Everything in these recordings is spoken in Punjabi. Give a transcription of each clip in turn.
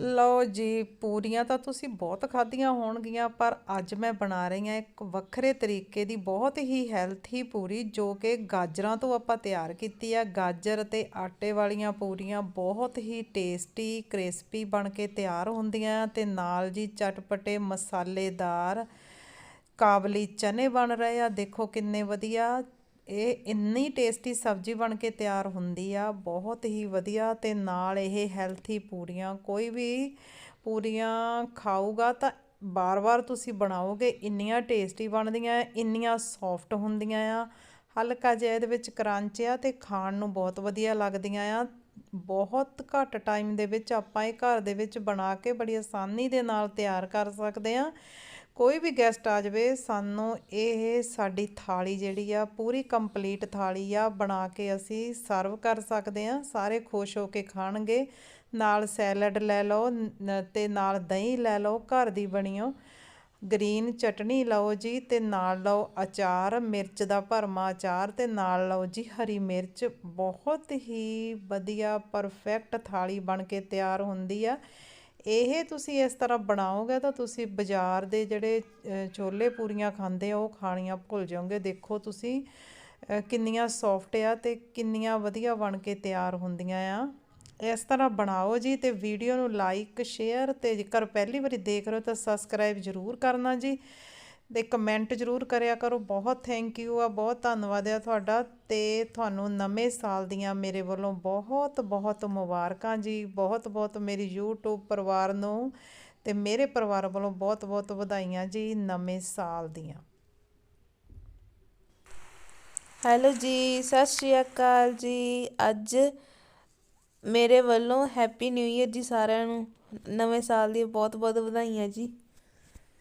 ਲਓ ਜੀ, ਪੂਰੀਆਂ ਤਾਂ ਤੁਸੀਂ ਬਹੁਤ ਖਾਧੀਆਂ ਹੋਣਗੀਆਂ, ਪਰ ਅੱਜ ਮੈਂ ਬਣਾ ਰਹੀ ਹਾਂ ਇੱਕ ਵੱਖਰੇ ਤਰੀਕੇ ਦੀ ਬਹੁਤ ਹੀ ਹੈਲਥੀ ਪੂਰੀ, ਜੋ ਕਿ ਗਾਜਰਾਂ ਤੋਂ ਆਪਾਂ ਤਿਆਰ ਕੀਤੀ ਆ। ਗਾਜਰ ਤੇ ਆਟੇ ਵਾਲੀਆਂ ਪੂਰੀਆਂ ਬਹੁਤ ਹੀ ਟੇਸਟੀ ਕ੍ਰਿਸਪੀ ਬਣ ਕੇ ਤਿਆਰ ਹੁੰਦੀਆਂ ਤੇ ਨਾਲ ਜੀ ਚਟਪਟੇ ਮਸਾਲੇਦਾਰ ਕਾਬਲੀ ਚਨੇ ਬਣ ਰਹੇ ਆ। ਦੇਖੋ ਕਿੰਨੇ ਵਧੀਆ ਇਹ ਇੰਨੀ ਟੇਸਟੀ ਸਬਜ਼ੀ ਬਣ ਕੇ ਤਿਆਰ ਹੁੰਦੀ ਆ, ਬਹੁਤ ਹੀ ਵਧੀਆ ਤੇ ਨਾਲ ਇਹ ਹੈਲਥੀ ਪੂਰੀਆਂ ਕੋਈ ਵੀ ਪੂਰੀਆਂ ਖਾਊਗਾ ਤਾਂ ਬਾਰ-ਬਾਰ ਤੁਸੀਂ ਬਣਾਓਗੇ, ਇੰਨੀਆਂ ਟੇਸਟੀ ਬਣਦੀਆਂ, ਇੰਨੀਆਂ ਸੌਫਟ ਹੁੰਦੀਆਂ ਆ। ਹਲਕਾ ਜਿਹਾ ਇਹਦੇ ਵਿੱਚ ਕਰੰਚ ਆ ਤੇ ਖਾਣ ਨੂੰ ਬਹੁਤ ਵਧੀਆ ਲੱਗਦੀਆਂ ਆ। ਬਹੁਤ ਘੱਟ ਟਾਈਮ ਦੇ ਵਿੱਚ ਆਪਾਂ ਇਹ ਘਰ ਦੇ ਵਿੱਚ ਬਣਾ ਕੇ ਬੜੀ ਆਸਾਨੀ ਦੇ ਨਾਲ ਤਿਆਰ ਕਰ ਸਕਦੇ ਆ। ਕੋਈ ਵੀ ਗੈਸਟ ਆ ਜਾਵੇ, ਸਾਨੂੰ ਇਹ ਸਾਡੀ ਥਾਲੀ ਜਿਹੜੀ ਆ, ਪੂਰੀ ਕੰਪਲੀਟ ਥਾਲੀ ਆ, ਬਣਾ ਕੇ ਅਸੀਂ ਸਰਵ ਕਰ ਸਕਦੇ ਆ ਸਾਰੇ ਖੁਸ਼ ਹੋ ਕੇ ਖਾਣਗੇ। ਨਾਲ ਸੈਲਡ ਲੈ ਲਓ ਤੇ ਨਾਲ ਦਹੀਂ ਲੈ ਲਓ, ਘਰ ਦੀ ਬਣੀਓ ਗ੍ਰੀਨ ਚਟਣੀ ਲਓ ਜੀ, ਤੇ ਨਾਲ ਲਓ ਅਚਾਰ, ਮਿਰਚ ਦਾ ਭਰਮਾ ਅਚਾਰ, ਤੇ ਨਾਲ ਲਓ ਜੀ ਹਰੀ ਮਿਰਚ। ਬਹੁਤ ਹੀ ਵਧੀਆ ਪਰਫੈਕਟ ਥਾਲੀ ਬਣ ਕੇ ਤਿਆਰ ਹੁੰਦੀ ਆ। ਇਹ ਤੁਸੀਂ ਇਸ ਤਰ੍ਹਾਂ ਬਣਾਓਗੇ ਤਾਂ ਤੁਸੀਂ ਬਾਜ਼ਾਰ ਦੇ ਜਿਹੜੇ ਛੋਲੇ ਪੂਰੀਆਂ ਖਾਂਦੇ ਹੋ, ਉਹ ਖਾਣੀਆਂ ਭੁੱਲ ਜਾਓਗੇ। ਦੇਖੋ ਤੁਸੀਂ ਕਿੰਨੀਆਂ ਸੌਫਟ ਆ ਤੇ ਕਿੰਨੀਆਂ ਵਧੀਆ ਬਣ ਕੇ ਤਿਆਰ ਹੁੰਦੀਆਂ ਆ। ਇਸ ਤਰ੍ਹਾਂ ਬਣਾਓ ਜੀ ਤੇ ਵੀਡੀਓ ਨੂੰ ਲਾਈਕ ਸ਼ੇਅਰ ਤੇ ਜੇਕਰ ਪਹਿਲੀ ਵਾਰੀ ਦੇਖ ਰਹੇ ਹੋ ਤਾਂ ਸਬਸਕ੍ਰਾਈਬ ਜ਼ਰੂਰ ਕਰਨਾ ਜੀ। ਤੇ ਕਮੈਂਟ ਜ਼ਰੂਰ ਕਰਿਆ ਕਰੋ। ਬਹੁਤ ਥੈਂਕ ਯੂ ਆ, ਬਹੁਤ ਧੰਨਵਾਦ ਆ ਤੁਹਾਡਾ ਤੇ ਤੁਹਾਨੂੰ ਨਵੇਂ ਸਾਲ ਦੀਆਂ ਮੇਰੇ ਵੱਲੋਂ ਬਹੁਤ ਬਹੁਤ ਮੁਬਾਰਕਾਂ ਜੀ। ਬਹੁਤ ਬਹੁਤ ਮੇਰੀ YouTube ਪਰਿਵਾਰ ਨੂੰ ਤੇ ਮੇਰੇ ਪਰਿਵਾਰ ਵੱਲੋਂ ਬਹੁਤ ਬਹੁਤ ਵਧਾਈਆਂ ਜੀ ਨਵੇਂ ਸਾਲ ਦੀਆਂ। ਹੈਲੋ ਜੀ, ਸਤਿ ਸ਼੍ਰੀ ਅਕਾਲ ਜੀ। ਅੱਜ ਮੇਰੇ ਵੱਲੋਂ ਹੈਪੀ ਨਿਊ ਇਅਰ ਜੀ ਸਾਰਿਆਂ ਨੂੰ। ਨਵੇਂ ਸਾਲ ਦੀਆਂ ਬਹੁਤ ਬਹੁਤ ਵਧਾਈਆਂ ਜੀ।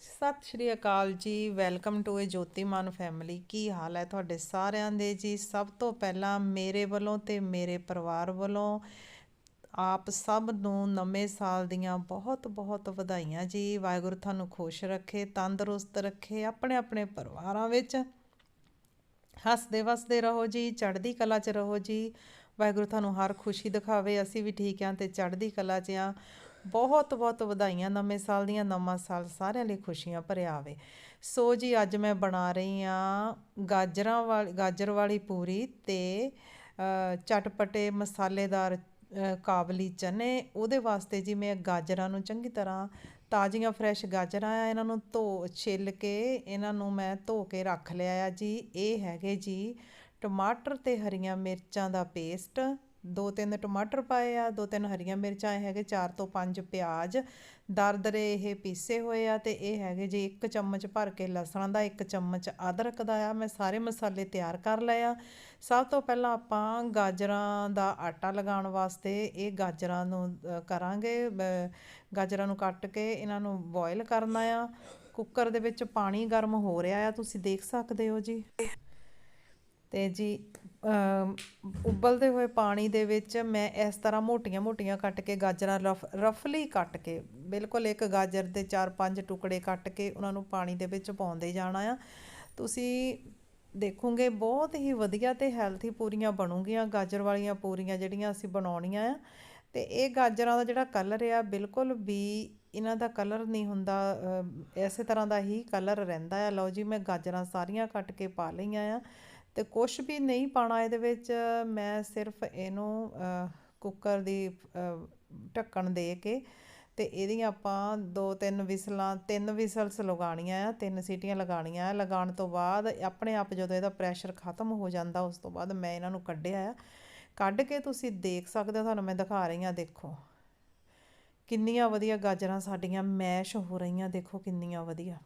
ਸਤਿ ਸ਼੍ਰੀ ਅਕਾਲ ਜੀ, welcome to a Jotiman family ਕੀ ਹਾਲ ਹੈ ਤੁਹਾਡੇ ਸਾਰਿਆਂ ਦੇ ਜੀ? ਸਭ ਤੋਂ ਪਹਿਲਾਂ ਮੇਰੇ ਵੱਲੋਂ ਤੇ ਮੇਰੇ ਪਰਿਵਾਰ ਵੱਲੋਂ ਆਪ ਸਭ ਨੂੰ ਨਵੇਂ ਸਾਲ ਦੀਆਂ ਬਹੁਤ ਬਹੁਤ ਵਧਾਈਆਂ ਜੀ। ਵਾਹਿਗੁਰੂ ਤੁਹਾਨੂੰ ਖੁਸ਼ ਰੱਖੇ, ਤੰਦਰੁਸਤ ਰੱਖੇ, ਆਪਣੇ ਆਪਣੇ ਪਰਿਵਾਰਾਂ ਵਿੱਚ ਹੱਸਦੇ ਵਸਦੇ ਰਹੋ ਜੀ, ਚੜ੍ਹਦੀ ਕਲਾ 'ਚ ਰਹੋ ਜੀ। ਵਾਹਿਗੁਰੂ ਤੁਹਾਨੂੰ ਹਰ ਖੁਸ਼ੀ ਦਿਖਾਵੇ, ਅਸੀਂ ਵੀ ਠੀਕ ਆਂ ਤੇ ਚੜ੍ਹਦੀ ਕਲਾ 'ਚ ਆਂ ਬਹੁਤ ਬਹੁਤ ਵਧਾਈਆਂ, ਨਵੇਂ ਸਾਲ ਦੀਆਂ ਨਵਾਂ ਸਾਲ ਸਾਰਿਆਂ ਲਈ ਖੁਸ਼ੀਆਂ ਭਰਿਆ ਆਵੇ। ਸੋ ਜੀ, ਅੱਜ ਮੈਂ ਬਣਾ ਰਹੀ ਆ ਗਾਜਰਾਂ ਵਾਲੀ, ਗਾਜਰ ਵਾਲੀ ਪੂਰੀ ਤੇ ਚਟਪਟੇ ਮਸਾਲੇਦਾਰ ਕਾਬਲੀ ਚਨੇ। ਉਹਦੇ ਵਾਸਤੇ ਜੀ ਮੈਂ ਗਾਜਰਾਂ ਨੂੰ ਚੰਗੀ ਤਰ੍ਹਾਂ ਤਾਜ਼ੀਆਂ ਫਰੈਸ਼ ਗਾਜਰਾਂ ਆ ਇਹਨਾਂ ਨੂੰ ਧੋ, ਛਿੱਲ ਕੇ ਇਹਨਾਂ ਨੂੰ ਮੈਂ ਧੋ ਕੇ ਰੱਖ ਲਿਆ ਆ ਜੀ। ਇਹ ਹੈਗੇ ਜੀ ਟਮਾਟਰ ਤੇ ਹਰੀਆਂ ਮਿਰਚਾਂ ਦਾ ਪੇਸਟ ਦੋ ਤਿੰਨ ਟਮਾਟਰ ਪਾਏ ਆ, ਦੋ ਤਿੰਨ ਹਰੀਆਂ ਮਿਰਚਾਂ, ਇਹ ਹੈਗੇ ਚਾਰ ਤੋਂ ਪੰਜ ਪਿਆਜ਼। ਦਰਦਰੇ ਇਹ ਪੀਸੇ ਹੋਏ ਆ ਤੇ ਇਹ ਹੈਗੇ ਜੀ ਇੱਕ ਚਮਚ ਭਰ ਕੇ ਲਸਣ ਦਾ, ਇੱਕ ਚਮਚ ਅਦਰਕ ਦਾ ਆ। ਮੈਂ ਸਾਰੇ ਮਸਾਲੇ ਤਿਆਰ ਕਰ ਲਏ ਆ। ਸਭ ਤੋਂ ਪਹਿਲਾਂ ਆਪਾਂ ਗਾਜਰਾਂ ਦਾ ਆਟਾ ਲਗਾਉਣ ਵਾਸਤੇ ਇਹ ਗਾਜਰਾਂ ਨੂੰ ਕਰਾਂਗੇ। ਗਾਜਰਾਂ ਨੂੰ ਕੱਟ ਕੇ ਇਹਨਾਂ ਨੂੰ ਬੋਇਲ ਕਰਨਾ ਆ। ਕੁੱਕਰ ਦੇ ਵਿੱਚ ਪਾਣੀ ਗਰਮ ਹੋ ਰਿਹਾ ਆ, ਤੁਸੀਂ ਦੇਖ ਸਕਦੇ ਹੋ ਜੀ। ਤੇ ਜੀ ਉਬਲਦੇ ਹੋਏ ਪਾਣੀ ਦੇ ਵਿੱਚ ਮੈਂ ਇਸ ਤਰ੍ਹਾਂ ਮੋਟੀਆਂ-ਮੋਟੀਆਂ ਕੱਟ ਕੇ ਗਾਜਰਾਂ ਰਫ, ਰਫਲੀ ਕੱਟ ਕੇ, ਬਿਲਕੁਲ ਇੱਕ ਗਾਜਰ ਦੇ 4-5 ਟੁਕੜੇ ਕੱਟ ਕੇ ਉਹਨਾਂ ਨੂੰ ਪਾਣੀ ਦੇ ਵਿੱਚ ਪਾਉਂਦੇ ਜਾਣਾ ਆ। ਤੁਸੀਂ ਦੇਖੋਗੇ ਬਹੁਤ ਹੀ ਵਧੀਆ ਤੇ ਹੈਲਥੀ ਪੂਰੀਆਂ ਬਣੂਗੀਆਂ, ਗਾਜਰ ਵਾਲੀਆਂ ਪੂਰੀਆਂ ਜਿਹੜੀਆਂ ਅਸੀਂ ਬਣਾਉਣੀਆਂ ਆ। ਤੇ ਇਹ ਗਾਜਰਾਂ ਦਾ ਜਿਹੜਾ ਕਲਰ ਆ, ਬਿਲਕੁਲ ਵੀ ਇਹਨਾਂ ਦਾ ਕਲਰ ਨਹੀਂ ਹੁੰਦਾ ਇਸੇ ਤਰ੍ਹਾਂ ਦਾ ਹੀ ਕਲਰ ਰਹਿੰਦਾ ਆ। ਲਓ ਜੀ, ਮੈਂ ਗਾਜਰਾਂ ਸਾਰੀਆਂ ਕੱਟ ਕੇ ਪਾ ਲਈਆਂ ਆ। ਤੇ ਕੁਝ ਵੀ ਨਹੀਂ ਪਾਣਾ ਇਹਦੇ ਵਿੱਚ, ਮੈਂ ਸਿਰਫ ਇਹਨੂੰ ਕੁੱਕਰ ਦੀ ਢੱਕਣ ਦੇ ਕੇ ਤੇ ਇਹਦੀਆਂ ਆਪਾਂ ਦੋ ਤਿੰਨ ਵਿਸਲਾਂ, ਤਿੰਨ ਵਿਸਲਸ ਲਗਾਣੀਆਂ ਆ, ਤਿੰਨ ਸੀਟੀਆਂ ਲਗਾਣੀਆਂ ਆ। ਲਗਾਉਣ ਤੋਂ ਬਾਅਦ ਆਪਣੇ ਆਪ ਜਦੋਂ ਇਹਦਾ ਪ੍ਰੈਸ਼ਰ ਖਤਮ ਹੋ ਜਾਂਦਾ, ਉਸ ਤੋਂ ਬਾਅਦ ਮੈਂ ਇਹਨਾਂ ਨੂੰ ਕੱਢਿਆ ਆ। ਕੱਢ ਕੇ ਤੁਸੀਂ ਦੇਖ ਸਕਦੇ ਹੋ, ਤੁਹਾਨੂੰ ਮੈਂ ਦਿਖਾ ਰਹੀ ਆ ਦੇਖੋ। ਕਿੰਨੀਆਂ ਵਧੀਆ ਗਾਜਰਾਂ ਸਾਡੀਆਂ, ਮੈਸ਼ ਹੋ ਰਹੀਆਂ, ਦੇਖੋ ਕਿੰਨੀਆਂ ਵਧੀਆ।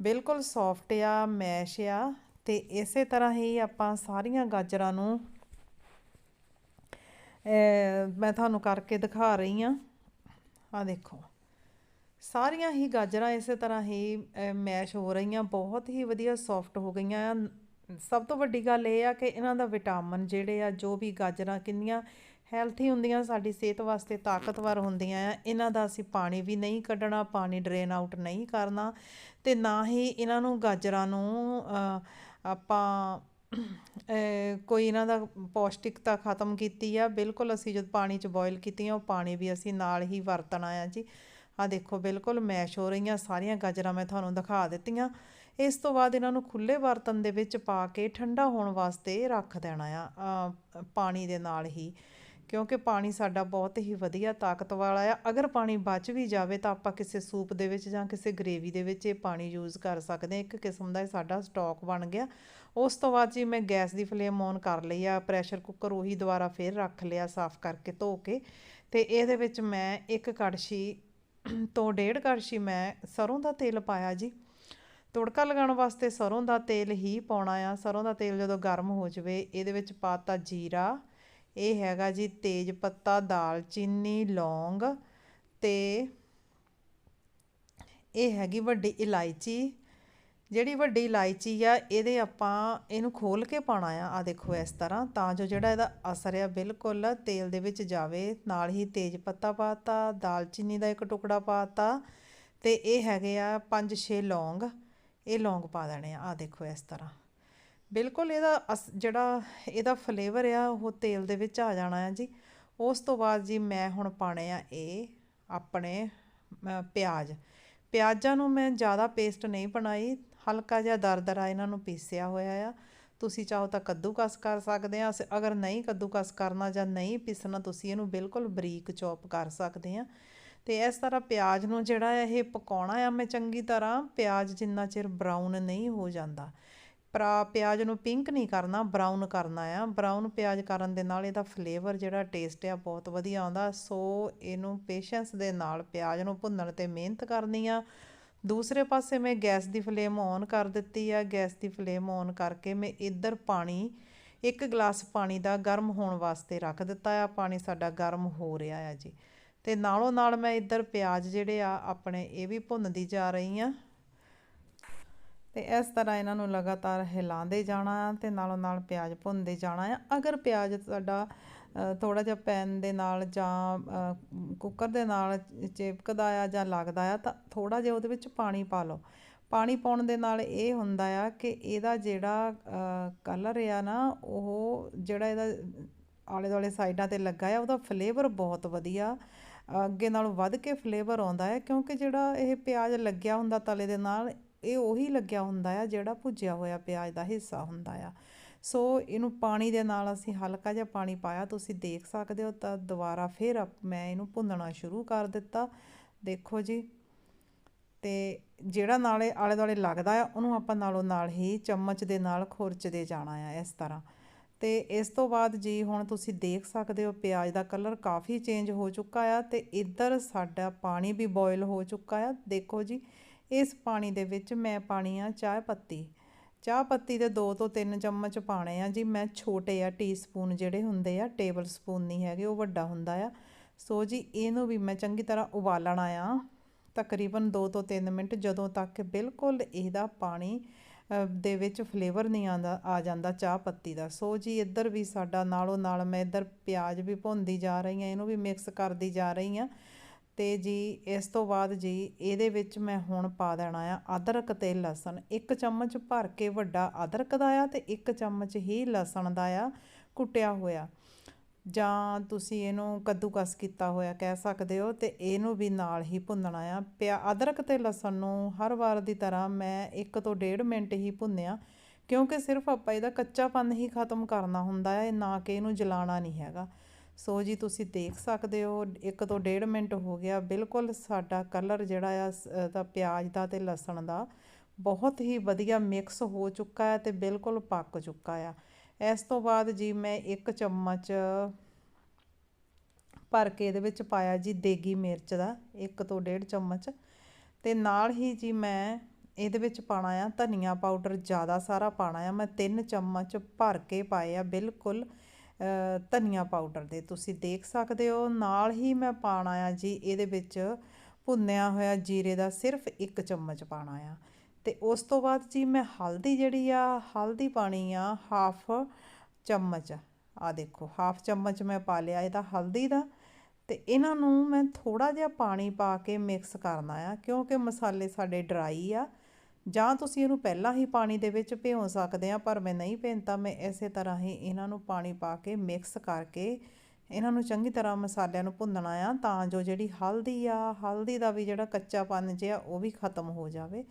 ਬਿਲਕੁਲ ਸੌਫਟ ਆ, ਮੈਸ਼ ਆ। ਤੇ ਇਸੇ ਤਰ੍ਹਾਂ ਹੀ ਆਪਾਂ ਸਾਰੀਆਂ ਗਾਜਰਾਂ ਨੂੰ ਮੈਂ ਤੁਹਾਨੂੰ ਕਰਕੇ ਦਿਖਾ ਰਹੀ ਆ ਆ ਦੇਖੋ, ਸਾਰੀਆਂ ਹੀ ਗਾਜਰਾਂ ਇਸੇ ਤਰ੍ਹਾਂ ਹੀ ਮੈਸ਼ ਹੋ ਰਹੀਆਂ, ਬਹੁਤ ਹੀ ਵਧੀਆ ਸੌਫਟ ਹੋ ਗਈਆਂ ਆ। ਸਭ ਤੋਂ ਵੱਡੀ ਗੱਲ ਇਹ ਆ ਕਿ ਇਹਨਾਂ ਦਾ ਵਿਟਾਮਿਨ ਜਿਹੜੇ ਆ, ਜੋ ਵੀ ਗਾਜਰਾਂ ਕਿੰਨੀਆਂ ਹੈਲਥੀ ਹੁੰਦੀਆਂ, ਸਾਡੀ ਸਿਹਤ ਵਾਸਤੇ ਤਾਕਤਵਰ ਹੁੰਦੀਆਂ ਆ, ਇਹਨਾਂ ਦਾ ਅਸੀਂ ਪਾਣੀ ਵੀ ਨਹੀਂ ਕੱਢਣਾ, ਪਾਣੀ ਡਰੇਨ ਆਊਟ ਨਹੀਂ ਕਰਨਾ ਤੇ ਨਾ ਹੀ ਇਹਨਾਂ ਨੂੰ ਗਾਜਰਾਂ ਨੂੰ ਆਪਾਂ ਕੋਈ ਇਹਨਾਂ ਦਾ ਪੌਸ਼ਟਿਕਤਾ ਖਤਮ ਕੀਤੀ ਆ, ਬਿਲਕੁਲ ਅਸੀਂ ਜਦ ਪਾਣੀ 'ਚ ਬੋਇਲ ਕੀਤੀਆਂ ਉਹ ਪਾਣੀ ਵੀ ਅਸੀਂ ਨਾਲ ਹੀ ਵਰਤਣਾ ਆ ਜੀ। ਆ ਦੇਖੋ, ਬਿਲਕੁਲ ਮੈਸ਼ ਹੋ ਰਹੀਆਂ ਸਾਰੀਆਂ ਗਾਜਰਾਂ ਮੈਂ ਤੁਹਾਨੂੰ ਦਿਖਾ ਦਿੱਤੀਆਂ। ਇਸ ਤੋਂ ਬਾਅਦ ਇਹਨਾਂ ਨੂੰ ਖੁੱਲੇ ਬਰਤਨ ਦੇ ਵਿੱਚ ਪਾ ਕੇ ਠੰਡਾ ਹੋਣ ਵਾਸਤੇ ਰੱਖ ਦੇਣਾ ਆ ਪਾਣੀ ਦੇ ਨਾਲ ਹੀ। ਕਿਉਂਕਿ ਪਾਣੀ ਸਾਡਾ ਬਹੁਤ ਹੀ ਵਧੀਆ ਤਾਕਤ ਵਾਲਾ ਆ। ਅਗਰ ਪਾਣੀ ਬਚ ਵੀ ਜਾਵੇ ਤਾਂ ਆਪਾਂ ਕਿਸੇ ਸੂਪ ਦੇ ਵਿੱਚ ਜਾਂ ਕਿਸੇ ਗ੍ਰੇਵੀ ਦੇ ਵਿੱਚ ਇਹ ਪਾਣੀ ਯੂਜ਼ ਕਰ ਸਕਦੇ ਹਾਂ। ਇੱਕ ਕਿਸਮ ਦਾ ਇਹ ਸਾਡਾ ਸਟਾਕ ਬਣ ਗਿਆ। ਉਸ ਤੋਂ ਬਾਅਦ ਜੀ ਮੈਂ ਗੈਸ ਦੀ ਫਲੇਮ ਔਨ ਕਰ ਲਈ ਆ, ਪ੍ਰੈਸ਼ਰ ਕੁੱਕਰ ਉਹੀ ਦੁਬਾਰਾ ਫੇਰ ਰੱਖ ਲਿਆ ਸਾਫ਼ ਕਰਕੇ ਧੋ ਕੇ। ਤੇ ਇਹਦੇ ਵਿੱਚ ਮੈਂ ਇੱਕ ਕੜਛੀ ਤੋਂ ਡੇਢ ਕੜਛੀ ਮੈਂ ਸਰੋਂ ਦਾ ਤੇਲ ਪਾਇਆ ਜੀ। ਤੜਕਾ ਲਗਾਉਣ ਵਾਸਤੇ ਸਰੋਂ ਦਾ ਤੇਲ ਹੀ ਪਾਉਣਾ ਆ। ਸਰੋਂ ਦਾ ਤੇਲ ਜਦੋਂ ਗਰਮ ਹੋ ਜਾਵੇ, ਇਹਦੇ ਵਿੱਚ ਪਾਤਾ ਜੀਰਾ ਇਹ ਹੈਗਾ ਜੀ ਤੇਜ ਪੱਤਾ ਦਾਲਚੀਨੀ ਲੌਂਗ ਤੇ ਇਹ ਹੈਗੀ ਵੱਡੀ ਇਲਾਇਚੀ। ਜਿਹੜੀ ਵੱਡੀ ਇਲਾਇਚੀ ਆ, ਇਹਦੇ ਆਪਾਂ ਇਹਨੂੰ ਖੋਲ ਕੇ ਪਾਉਣਾ ਆ। ਆ ਦੇਖੋ ਇਸ ਤਰ੍ਹਾਂ, ਤਾਂ ਜੋ ਜਿਹੜਾ ਇਹਦਾ ਅਸਰ ਆ ਬਿਲਕੁਲ ਤੇਲ ਦੇ ਵਿੱਚ ਜਾਵੇ। ਨਾਲ ਹੀ ਤੇਜ ਪੱਤਾ ਪਾਤਾ ਦਾਲਚੀਨੀ ਦਾ ਇੱਕ ਟੁਕੜਾ ਪਾਤਾ ਤੇ ਇਹ ਹੈਗੇ ਆ 5-6 ਲੌਂਗ। ਇਹ ਲੌਂਗ ਪਾ ਦੇਣੇ ਆ। ਆ ਦੇਖੋ ਇਸ ਤਰ੍ਹਾਂ। ਬਿਲਕੁਲ ਇਹਦਾ ਅਸ- ਜਿਹੜਾ ਇਹਦਾ ਫਲੇਵਰ ਆ, ਉਹ ਤੇਲ ਦੇ ਵਿੱਚ ਆ ਜਾਣਾ ਹੈ ਜੀ। ਉਸ ਤੋਂ ਬਾਅਦ ਜੀ ਮੈਂ ਹੁਣ ਪਾਣੇ ਆ ਇਹ, ਆਪਣੇ ਪਿਆਜ਼। ਪਿਆਜ਼ਾਂ ਨੂੰ ਮੈਂ ਜ਼ਿਆਦਾ ਪੇਸਟ ਨਹੀਂ ਬਣਾਈ, ਹਲਕਾ ਜਿਹਾ ਦਰਦਰਾ ਇਹਨਾਂ ਨੂੰ ਪੀਸਿਆ ਹੋਇਆ ਆ। ਤੁਸੀਂ ਚਾਹੋ ਤਾਂ ਕੱਦੂਕਸ ਕਰ ਸਕਦੇ ਆ, ਅਸੀਂ- ਅਗਰ ਨਹੀਂ ਕੱਦੂਕਸ ਕਰਨਾ ਜਾਂ ਨਹੀਂ ਪੀਸਣਾ, ਤੁਸੀਂ ਇਹਨੂੰ ਬਿਲਕੁਲ ਬਰੀਕ ਚੌਪ ਕਰ ਸਕਦੇ ਆ। ਤੇ ਇਸ ਤਰ੍ਹਾਂ ਪਿਆਜ਼ ਨੂੰ ਜਿਹੜਾ ਹੈ ਇਹ ਪਕਾਉਣਾ ਆ, ਮੈਂ ਚੰਗੀ ਤਰ੍ਹਾਂ ਪਿਆਜ਼ ਜਿੰਨਾ ਚਿਰ ਬਰਾਊਨ ਨਹੀਂ ਹੋ ਜਾਂਦਾ। ਪਰਾ ਪਿਆਜ਼ ਨੂੰ ਪਿੰਕ ਨਹੀਂ ਕਰਨਾ ਬਰਾਊਨ ਕਰਨਾ ਆ। ਬਰਾਊਨ ਪਿਆਜ਼ ਕਰਨ ਦੇ ਨਾਲ ਇਹਦਾ ਫਲੇਵਰ ਜਿਹੜਾ ਟੇਸਟ ਆ ਬਹੁਤ ਵਧੀਆ ਆਉਂਦਾ। ਸੋ ਇਹਨੂੰ ਪੇਸ਼ੈਂਸ ਦੇ ਨਾਲ ਪਿਆਜ਼ ਨੂੰ ਭੁੰਨਣ ਤੇ ਮਿਹਨਤ ਕਰਨੀ ਆ। ਦੂਸਰੇ ਪਾਸੇ ਮੈਂ ਗੈਸ ਦੀ ਫਲੇਮ ਔਨ ਕਰ ਦਿੱਤੀ ਆ। ਗੈਸ ਦੀ ਫਲੇਮ ਔਨ ਕਰਕੇ ਮੈਂ ਇੱਧਰ ਪਾਣੀ, ਇੱਕ ਗਲਾਸ ਪਾਣੀ ਦਾ ਗਰਮ ਹੋਣ ਵਾਸਤੇ ਰੱਖ ਦਿੱਤਾ ਆ। ਪਾਣੀ ਸਾਡਾ ਗਰਮ ਹੋ ਰਿਹਾ ਆ ਜੀ। ਤੇ ਨਾਲੋਂ ਨਾਲ ਮੈਂ ਇੱਧਰ ਪਿਆਜ਼ ਜਿਹੜੇ ਆ, ਆਪਣੇ ਇਹ ਵੀ ਭੁੰਨਦੀ ਜਾ ਰਹੀ ਆ। ਤੇ ਇਸ ਤਰ੍ਹਾਂ ਇਹਨਾਂ ਨੂੰ ਲਗਾਤਾਰ ਹਿਲਾਉਂਦੇ ਜਾਣਾ ਆ ਤੇ ਨਾਲੋਂ ਨਾਲ ਪਿਆਜ਼ ਭੁੰਨਦੇ ਜਾਣਾ ਆ। ਅਗਰ ਪਿਆਜ਼ ਤੁਹਾਡਾ ਥੋੜਾ ਜਿਹਾ ਪੈਨ ਦੇ ਨਾਲ ਜਾਂ ਕੁੱਕਰ ਦੇ ਨਾਲ ਚਿਪਕਦਾ ਆ ਜਾਂ ਲੱਗਦਾ ਆ ਤਾਂ ਥੋੜਾ ਜਿਹਾ ਉਹਦੇ ਵਿੱਚ ਪਾਣੀ ਪਾ ਲਓ। ਪਾਣੀ ਪਾਉਣ ਦੇ ਨਾਲ ਇਹ ਹੁੰਦਾ ਆ ਕਿ ਇਹਦਾ ਜਿਹੜਾ ਕਲਰ ਆ ਨਾ, ਉਹ ਜਿਹੜਾ ਇਹਦਾ ਆਲੇ ਦੁਆਲੇ ਸਾਈਡਾਂ ਤੇ ਲੱਗਾ ਆ, ਉਹਦਾ ਫਲੇਵਰ ਬਹੁਤ ਵਧੀਆ। ਅੱਗੇ ਨਾਲੋਂ ਵੱਧ ਕੇ ਫਲੇਵਰ ਆਉਂਦਾ ਹੈ ਕਿਉਂਕਿ ਜਿਹੜਾ ਇਹ ਪਿਆਜ਼ ਲੱਗਿਆ ਹੁੰਦਾ ਤਲੇ ਦੇ ਨਾਲ ਇਹ ਉਹੀ ਲੱਗਿਆ ਹੁੰਦਾ ਆ ਜਿਹੜਾ ਭੁੱਜਿਆ ਹੋਇਆ ਪਿਆਜ਼ ਦਾ ਹਿੱਸਾ ਹੁੰਦਾ ਆ। ਸੋ ਇਹਨੂੰ ਪਾਣੀ ਦੇ ਨਾਲ ਅਸੀਂ ਹਲਕਾ ਜਿਹਾ ਪਾਣੀ ਪਾਇਆ, ਤੁਸੀਂ ਦੇਖ ਸਕਦੇ ਹੋ ਤਾਂ ਦੁਬਾਰਾ ਫਿਰ ਅਪ- ਮੈਂ ਇਹਨੂੰ ਭੁੰਨਣਾ ਸ਼ੁਰੂ ਕਰ ਦਿੱਤਾ। ਦੇਖੋ ਜੀ, ਤੇ ਜਿਹੜਾ ਨਾਲੇ ਆਲੇ ਦੁਆਲੇ ਲੱਗਦਾ ਆ, ਉਹਨੂੰ ਆਪਾਂ ਨਾਲੋਂ ਨਾਲ ਹੀ ਚਮਚ ਦੇ ਨਾਲ ਖੁਰਚਦੇ ਜਾਣਾ ਆ ਇਸ ਤਰ੍ਹਾਂ। ਤੇ ਇਸ ਤੋਂ ਬਾਅਦ ਜੀ ਹੁਣ ਤੁਸੀਂ ਦੇਖ ਸਕਦੇ ਹੋ ਪਿਆਜ਼ ਦਾ ਕਲਰ ਕਾਫੀ ਚੇਂਜ ਹੋ ਚੁੱਕਾ ਆ ਤੇ ਇੱਧਰ ਸਾਡਾ ਪਾਣੀ ਵੀ ਬੋਇਲ ਹੋ ਚੁੱਕਾ ਆ। ਦੇਖੋ ਜੀ ਇਸ ਪਾਣੀ ਦੇ ਵਿੱਚ ਮੈਂ ਪਾਣੀ ਆ ਚਾਹ ਪੱਤੀ। ਚਾਹ ਪੱਤੀ ਦੇ 2 ਤੋਂ 3 ਚਮਚ ਪਾਣੇ ਆ। ਜੀ, ਮੈਂ ਛੋਟੇ ਆ ਟੀਸਪੂਨ ਜਿਹੜੇ ਹੁੰਦੇ ਆ ਟੇਬਲ ਸਪੂਨ ਨਹੀਂ ਹੈਗੇ, ਉਹ ਵੱਡਾ ਹੁੰਦਾ ਆ। ਸੋ ਜੀ, ਇਹਨੂੰ ਵੀ ਮੈਂ ਚੰਗੀ ਤਰ੍ਹਾਂ ਉਬਾਲਣਾ ਆ। ਤਕਰੀਬਨ 2 ਤੋਂ 3 ਮਿੰਟ ਜਦੋਂ ਤੱਕ ਬਿਲਕੁਲ ਇਹਦਾ ਪਾਣੀ ਦੇ ਵਿੱਚ ਫਲੇਵਰ ਨਹੀਂ ਆਂਦਾ, ਆ ਜਾਂਦਾ ਚਾਹ ਪੱਤੀ ਦਾ। ਸੋ ਜੀ, ਇੱਧਰ ਵੀ ਸਾਡਾ ਨਾਲੋਂ ਨਾਲ ਮੈਂ ਇੱਧਰ ਪਿਆਜ਼ ਵੀ ਭੁੰਦੀ ਜਾ ਰਹੀ ਹਾਂ ਇਹਨੂੰ ਵੀ ਮਿਕਸ ਕਰਦੀ ਜਾ ਰਹੀ ਹਾਂ ਤੇ ਜੀ, ਇਸ ਤੋਂ ਬਾਅਦ ਜੀ, ਇਹਦੇ ਵਿੱਚ ਮੈਂ ਹੁਣ ਪਾ ਦੇਣਾ ਆ ਅਦਰਕ ਤੇ ਲਸਣ। ਇੱਕ ਚਮਚ ਭਰ ਕੇ ਵੱਡਾ ਅਦਰਕ ਦਾ ਆ ਤੇ ਇੱਕ ਚਮਚ ਹੀ ਲਸਣ ਦਾ ਆ ਕੁੱਟਿਆ ਹੋਇਆ। ਜਾਂ ਤੁਸੀਂ ਇਹਨੂੰ ਕੱਦੂਕਸ ਕੀਤਾ ਹੋਇਆ ਕਹਿ ਸਕਦੇ ਹੋ ਤੇ ਇਹਨੂੰ ਵੀ ਨਾਲ ਹੀ ਭੁੰਨਣਾ ਆ। ਪਿਆ ਅਦਰਕ ਤੇ ਲਸਣ ਨੂੰ ਹਰ ਵਾਰ ਦੀ ਤਰ੍ਹਾਂ ਮੈਂ 1 ਤੋਂ 1.5 ਮਿੰਟ ਹੀ ਭੁੰਨਿਆ ਕਿਉਂਕਿ ਸਿਰਫ ਆਪਾਂ ਇਹਦਾ ਕੱਚਾਪਨ ਹੀ ਖਤਮ ਕਰਨਾ ਹੁੰਦਾ ਹੈ ਨਾ ਕਿ ਇਹਨੂੰ ਜਲਾਣਾ ਨਹੀਂ ਹੈਗਾ। ਸੋ ਜੀ ਤੁਸੀਂ ਦੇਖ ਸਕਦੇ ਹੋ, ਇੱਕ ਤੋਂ ਡੇਢ ਮਿੰਟ ਹੋ ਗਿਆ। ਬਿਲਕੁਲ ਸਾਡਾ ਕਲਰ ਜਿਹੜਾ ਆ, ਸ- ਪਿਆਜ਼ ਦਾ ਤੇ ਲਸਣ ਦਾ ਬਹੁਤ ਹੀ ਵਧੀਆ ਮਿਕਸ ਹੋ ਚੁੱਕਾ ਹੈ ਤੇ ਬਿਲਕੁਲ ਪੱਕ ਚੁੱਕਾ ਆ। ਇਸ ਤੋਂ ਬਾਅਦ ਜੀ ਮੈਂ ਇੱਕ ਚਮਚ ਭਰ ਕੇ ਇਹਦੇ ਵਿੱਚ ਪਾਇਆ ਜੀ ਦੇਗੀ ਮਿਰਚ ਦਾ, ਇੱਕ ਤੋਂ ਡੇਢ ਚਮਚ। ਤੇ ਨਾਲ ਹੀ ਜੀ ਮੈਂ ਇਹਦੇ ਵਿੱਚ ਪਾਣਾ ਆ ਧਨੀਆ ਪਾਊਡਰ, ਜ਼ਿਆਦਾ ਸਾਰਾ ਪਾਣਾ ਆ। ਮੈਂ 3 ਚਮਚ ਭਰ ਕੇ ਪਾਏ ਆ, ਬਿਲਕੁਲ ਧਨੀਆ ਪਾਊਡਰ ਦੇ। ਤੁਸੀਂ ਦੇਖ ਸਕਦੇ ਹੋ, ਨਾਲ ਹੀ ਮੈਂ ਪਾਣਾ ਆ ਜੀ, ਇਹਦੇ ਵਿੱਚ ਭੁੰਨਿਆ ਹੋਇਆ ਜੀਰੇ ਦਾ ਸਿਰਫ ਇੱਕ ਚਮਚ ਪਾਣਾ ਆ। ਤੇ ਉਸ ਤੋਂ ਬਾਅਦ ਜੀ ਮੈਂ ਹਲਦੀ ਜਿਹੜੀ ਆ, ਹਲਦੀ ਪਾਣੀ ਆ ਹਾਫ ਚਮਚ। ਆ ਦੇਖੋ, ਹਾਫ ਚਮਚ ਮੈਂ ਪਾ ਲਿਆ ਇਹਦਾ ਹਲਦੀ ਦਾ। ਤੇ ਇਹਨਾਂ ਨੂੰ ਮੈਂ ਥੋੜਾ ਜਿਹਾ ਪਾਣੀ ਪਾ ਕੇ ਮਿਕਸ ਕਰਨਾ ਆ, ਕਿਉਂਕਿ ਮਸਾਲੇ ਸਾਡੇ ਡਰਾਈ ਆ। ਜਾਂ ਤੁਸੀਂ ਇਹਨੂੰ ਪਹਿਲਾਂ ਹੀ ਪਾਣੀ ਦੇ ਵਿੱਚ ਭਿਓ ਸਕਦੇ ਆ, ਪਰ ਮੈਂ ਨਹੀਂ ਭਿੰਤਾ ਮੈਂ ਇਸੇ ਤਰ੍ਹਾਂ ਹੀ ਇਹਨਾਂ ਨੂੰ ਪਾਣੀ ਪਾ ਕੇ ਮਿਕਸ ਕਰਕੇ ਇਹਨਾਂ ਨੂੰ ਚੰਗੀ ਤਰ੍ਹਾਂ ਮਸਾਲਿਆਂ ਨੂੰ ਭੁੰਨਣਾ ਆ, ਤਾਂ ਜੋ ਜਿਹੜੀ ਹਲਦੀ ਆ, ਹਲਦੀ ਦਾ ਵੀ ਜਿਹੜਾ ਕੱਚਾਪਨ ਜਿਹਾ ਉਹ ਵੀ ਖਤਮ ਹੋ ਜਾਵੇ।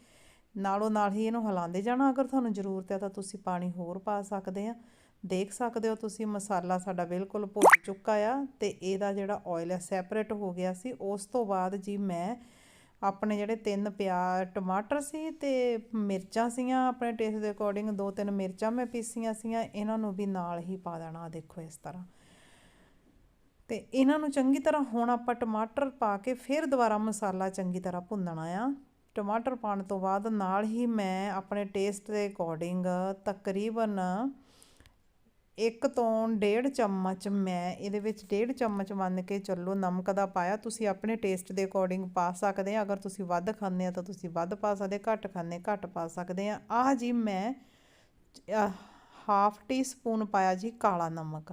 ਨਾਲੋਂ ਨਾਲ ਹੀ ਇਹਨੂੰ ਹਿਲਾਉਂਦੇ ਜਾਣਾ, ਅਗਰ ਤੁਹਾਨੂੰ ਜ਼ਰੂਰਤ ਹੈ ਤਾਂ ਤੁਸੀਂ ਪਾਣੀ ਹੋਰ ਪਾ ਸਕਦੇ ਆ। ਦੇਖ ਸਕਦੇ ਹੋ ਤੁਸੀਂ ਮਸਾਲਾ ਸਾਡਾ ਬਿਲਕੁਲ ਭੁੱਜ ਚੁੱਕਾ ਆ ਤੇ ਇਹਦਾ ਜਿਹੜਾ ਆਇਲ ਹੈ ਸੈਪਰੇਟ ਹੋ ਗਿਆ ਸੀ, ਉਸ ਤੋਂ ਬਾਅਦ ਜੀ ਮੈਂ ਆਪਣੇ ਜਿਹੜੇ ਤਿੰਨ ਪਿਆਜ਼, ਟਮਾਟਰ ਸੀ ਤੇ ਮਿਰਚਾਂ ਸੀਆਂ, ਆਪਣੇ ਟੇਸਟ ਦੇ ਅਕੋਰਡਿੰਗ ਦੋ ਤਿੰਨ ਮਿਰਚਾਂ ਮੈਂ ਪੀਸੀਆਂ ਸੀਆਂ, ਇਹਨਾਂ ਨੂੰ ਵੀ ਨਾਲ ਹੀ ਪਾ ਦੇਣਾ ਦੇਖੋ ਇਸ ਤਰ੍ਹਾਂ। ਤੇ ਇਹਨਾਂ ਨੂੰ ਚੰਗੀ ਤਰ੍ਹਾਂ ਹੁਣ ਆਪਾਂ ਟਮਾਟਰ ਪਾ ਕੇ ਫਿਰ ਦੁਬਾਰਾ ਮਸਾਲਾ ਚੰਗੀ ਤਰ੍ਹਾਂ ਭੁੰਨਣਾ ਆ। ਟਮਾਟਰ ਪਾਉਣ ਤੋਂ ਬਾਅਦ ਨਾਲ ਹੀ ਮੈਂ ਆਪਣੇ ਟੇਸਟ ਦੇ ਅਕੋਰਡਿੰਗ ਤਕਰੀਬਨ ਇੱਕ ਤੋਂ ਡੇਢ ਚਮਚ ਮੈਂ ਇਹਦੇ ਵਿੱਚ ਡੇਢ ਚਮਚ ਮੰਨ ਕੇ ਚੱਲੋ ਨਮਕ ਦਾ ਪਾਇਆ। ਤੁਸੀਂ ਆਪਣੇ ਟੇਸਟ ਦੇ ਅਕੋਰਡਿੰਗ ਪਾ ਸਕਦੇ ਆ। ਅਗਰ ਤੁਸੀਂ ਵੱਧ ਖਾਂਦੇ ਆ ਤਾਂ ਤੁਸੀਂ ਵੱਧ ਪਾ ਸਕਦੇ ਘੱਟ ਖਾਂਦੇ ਘੱਟ ਪਾ ਸਕਦੇ ਆ। ਆਹ ਜੀ ਮੈਂ ਹਾਫ ਟੀ ਸਪੂਨ ਪਾਇਆ ਜੀ ਕਾਲਾ ਨਮਕ।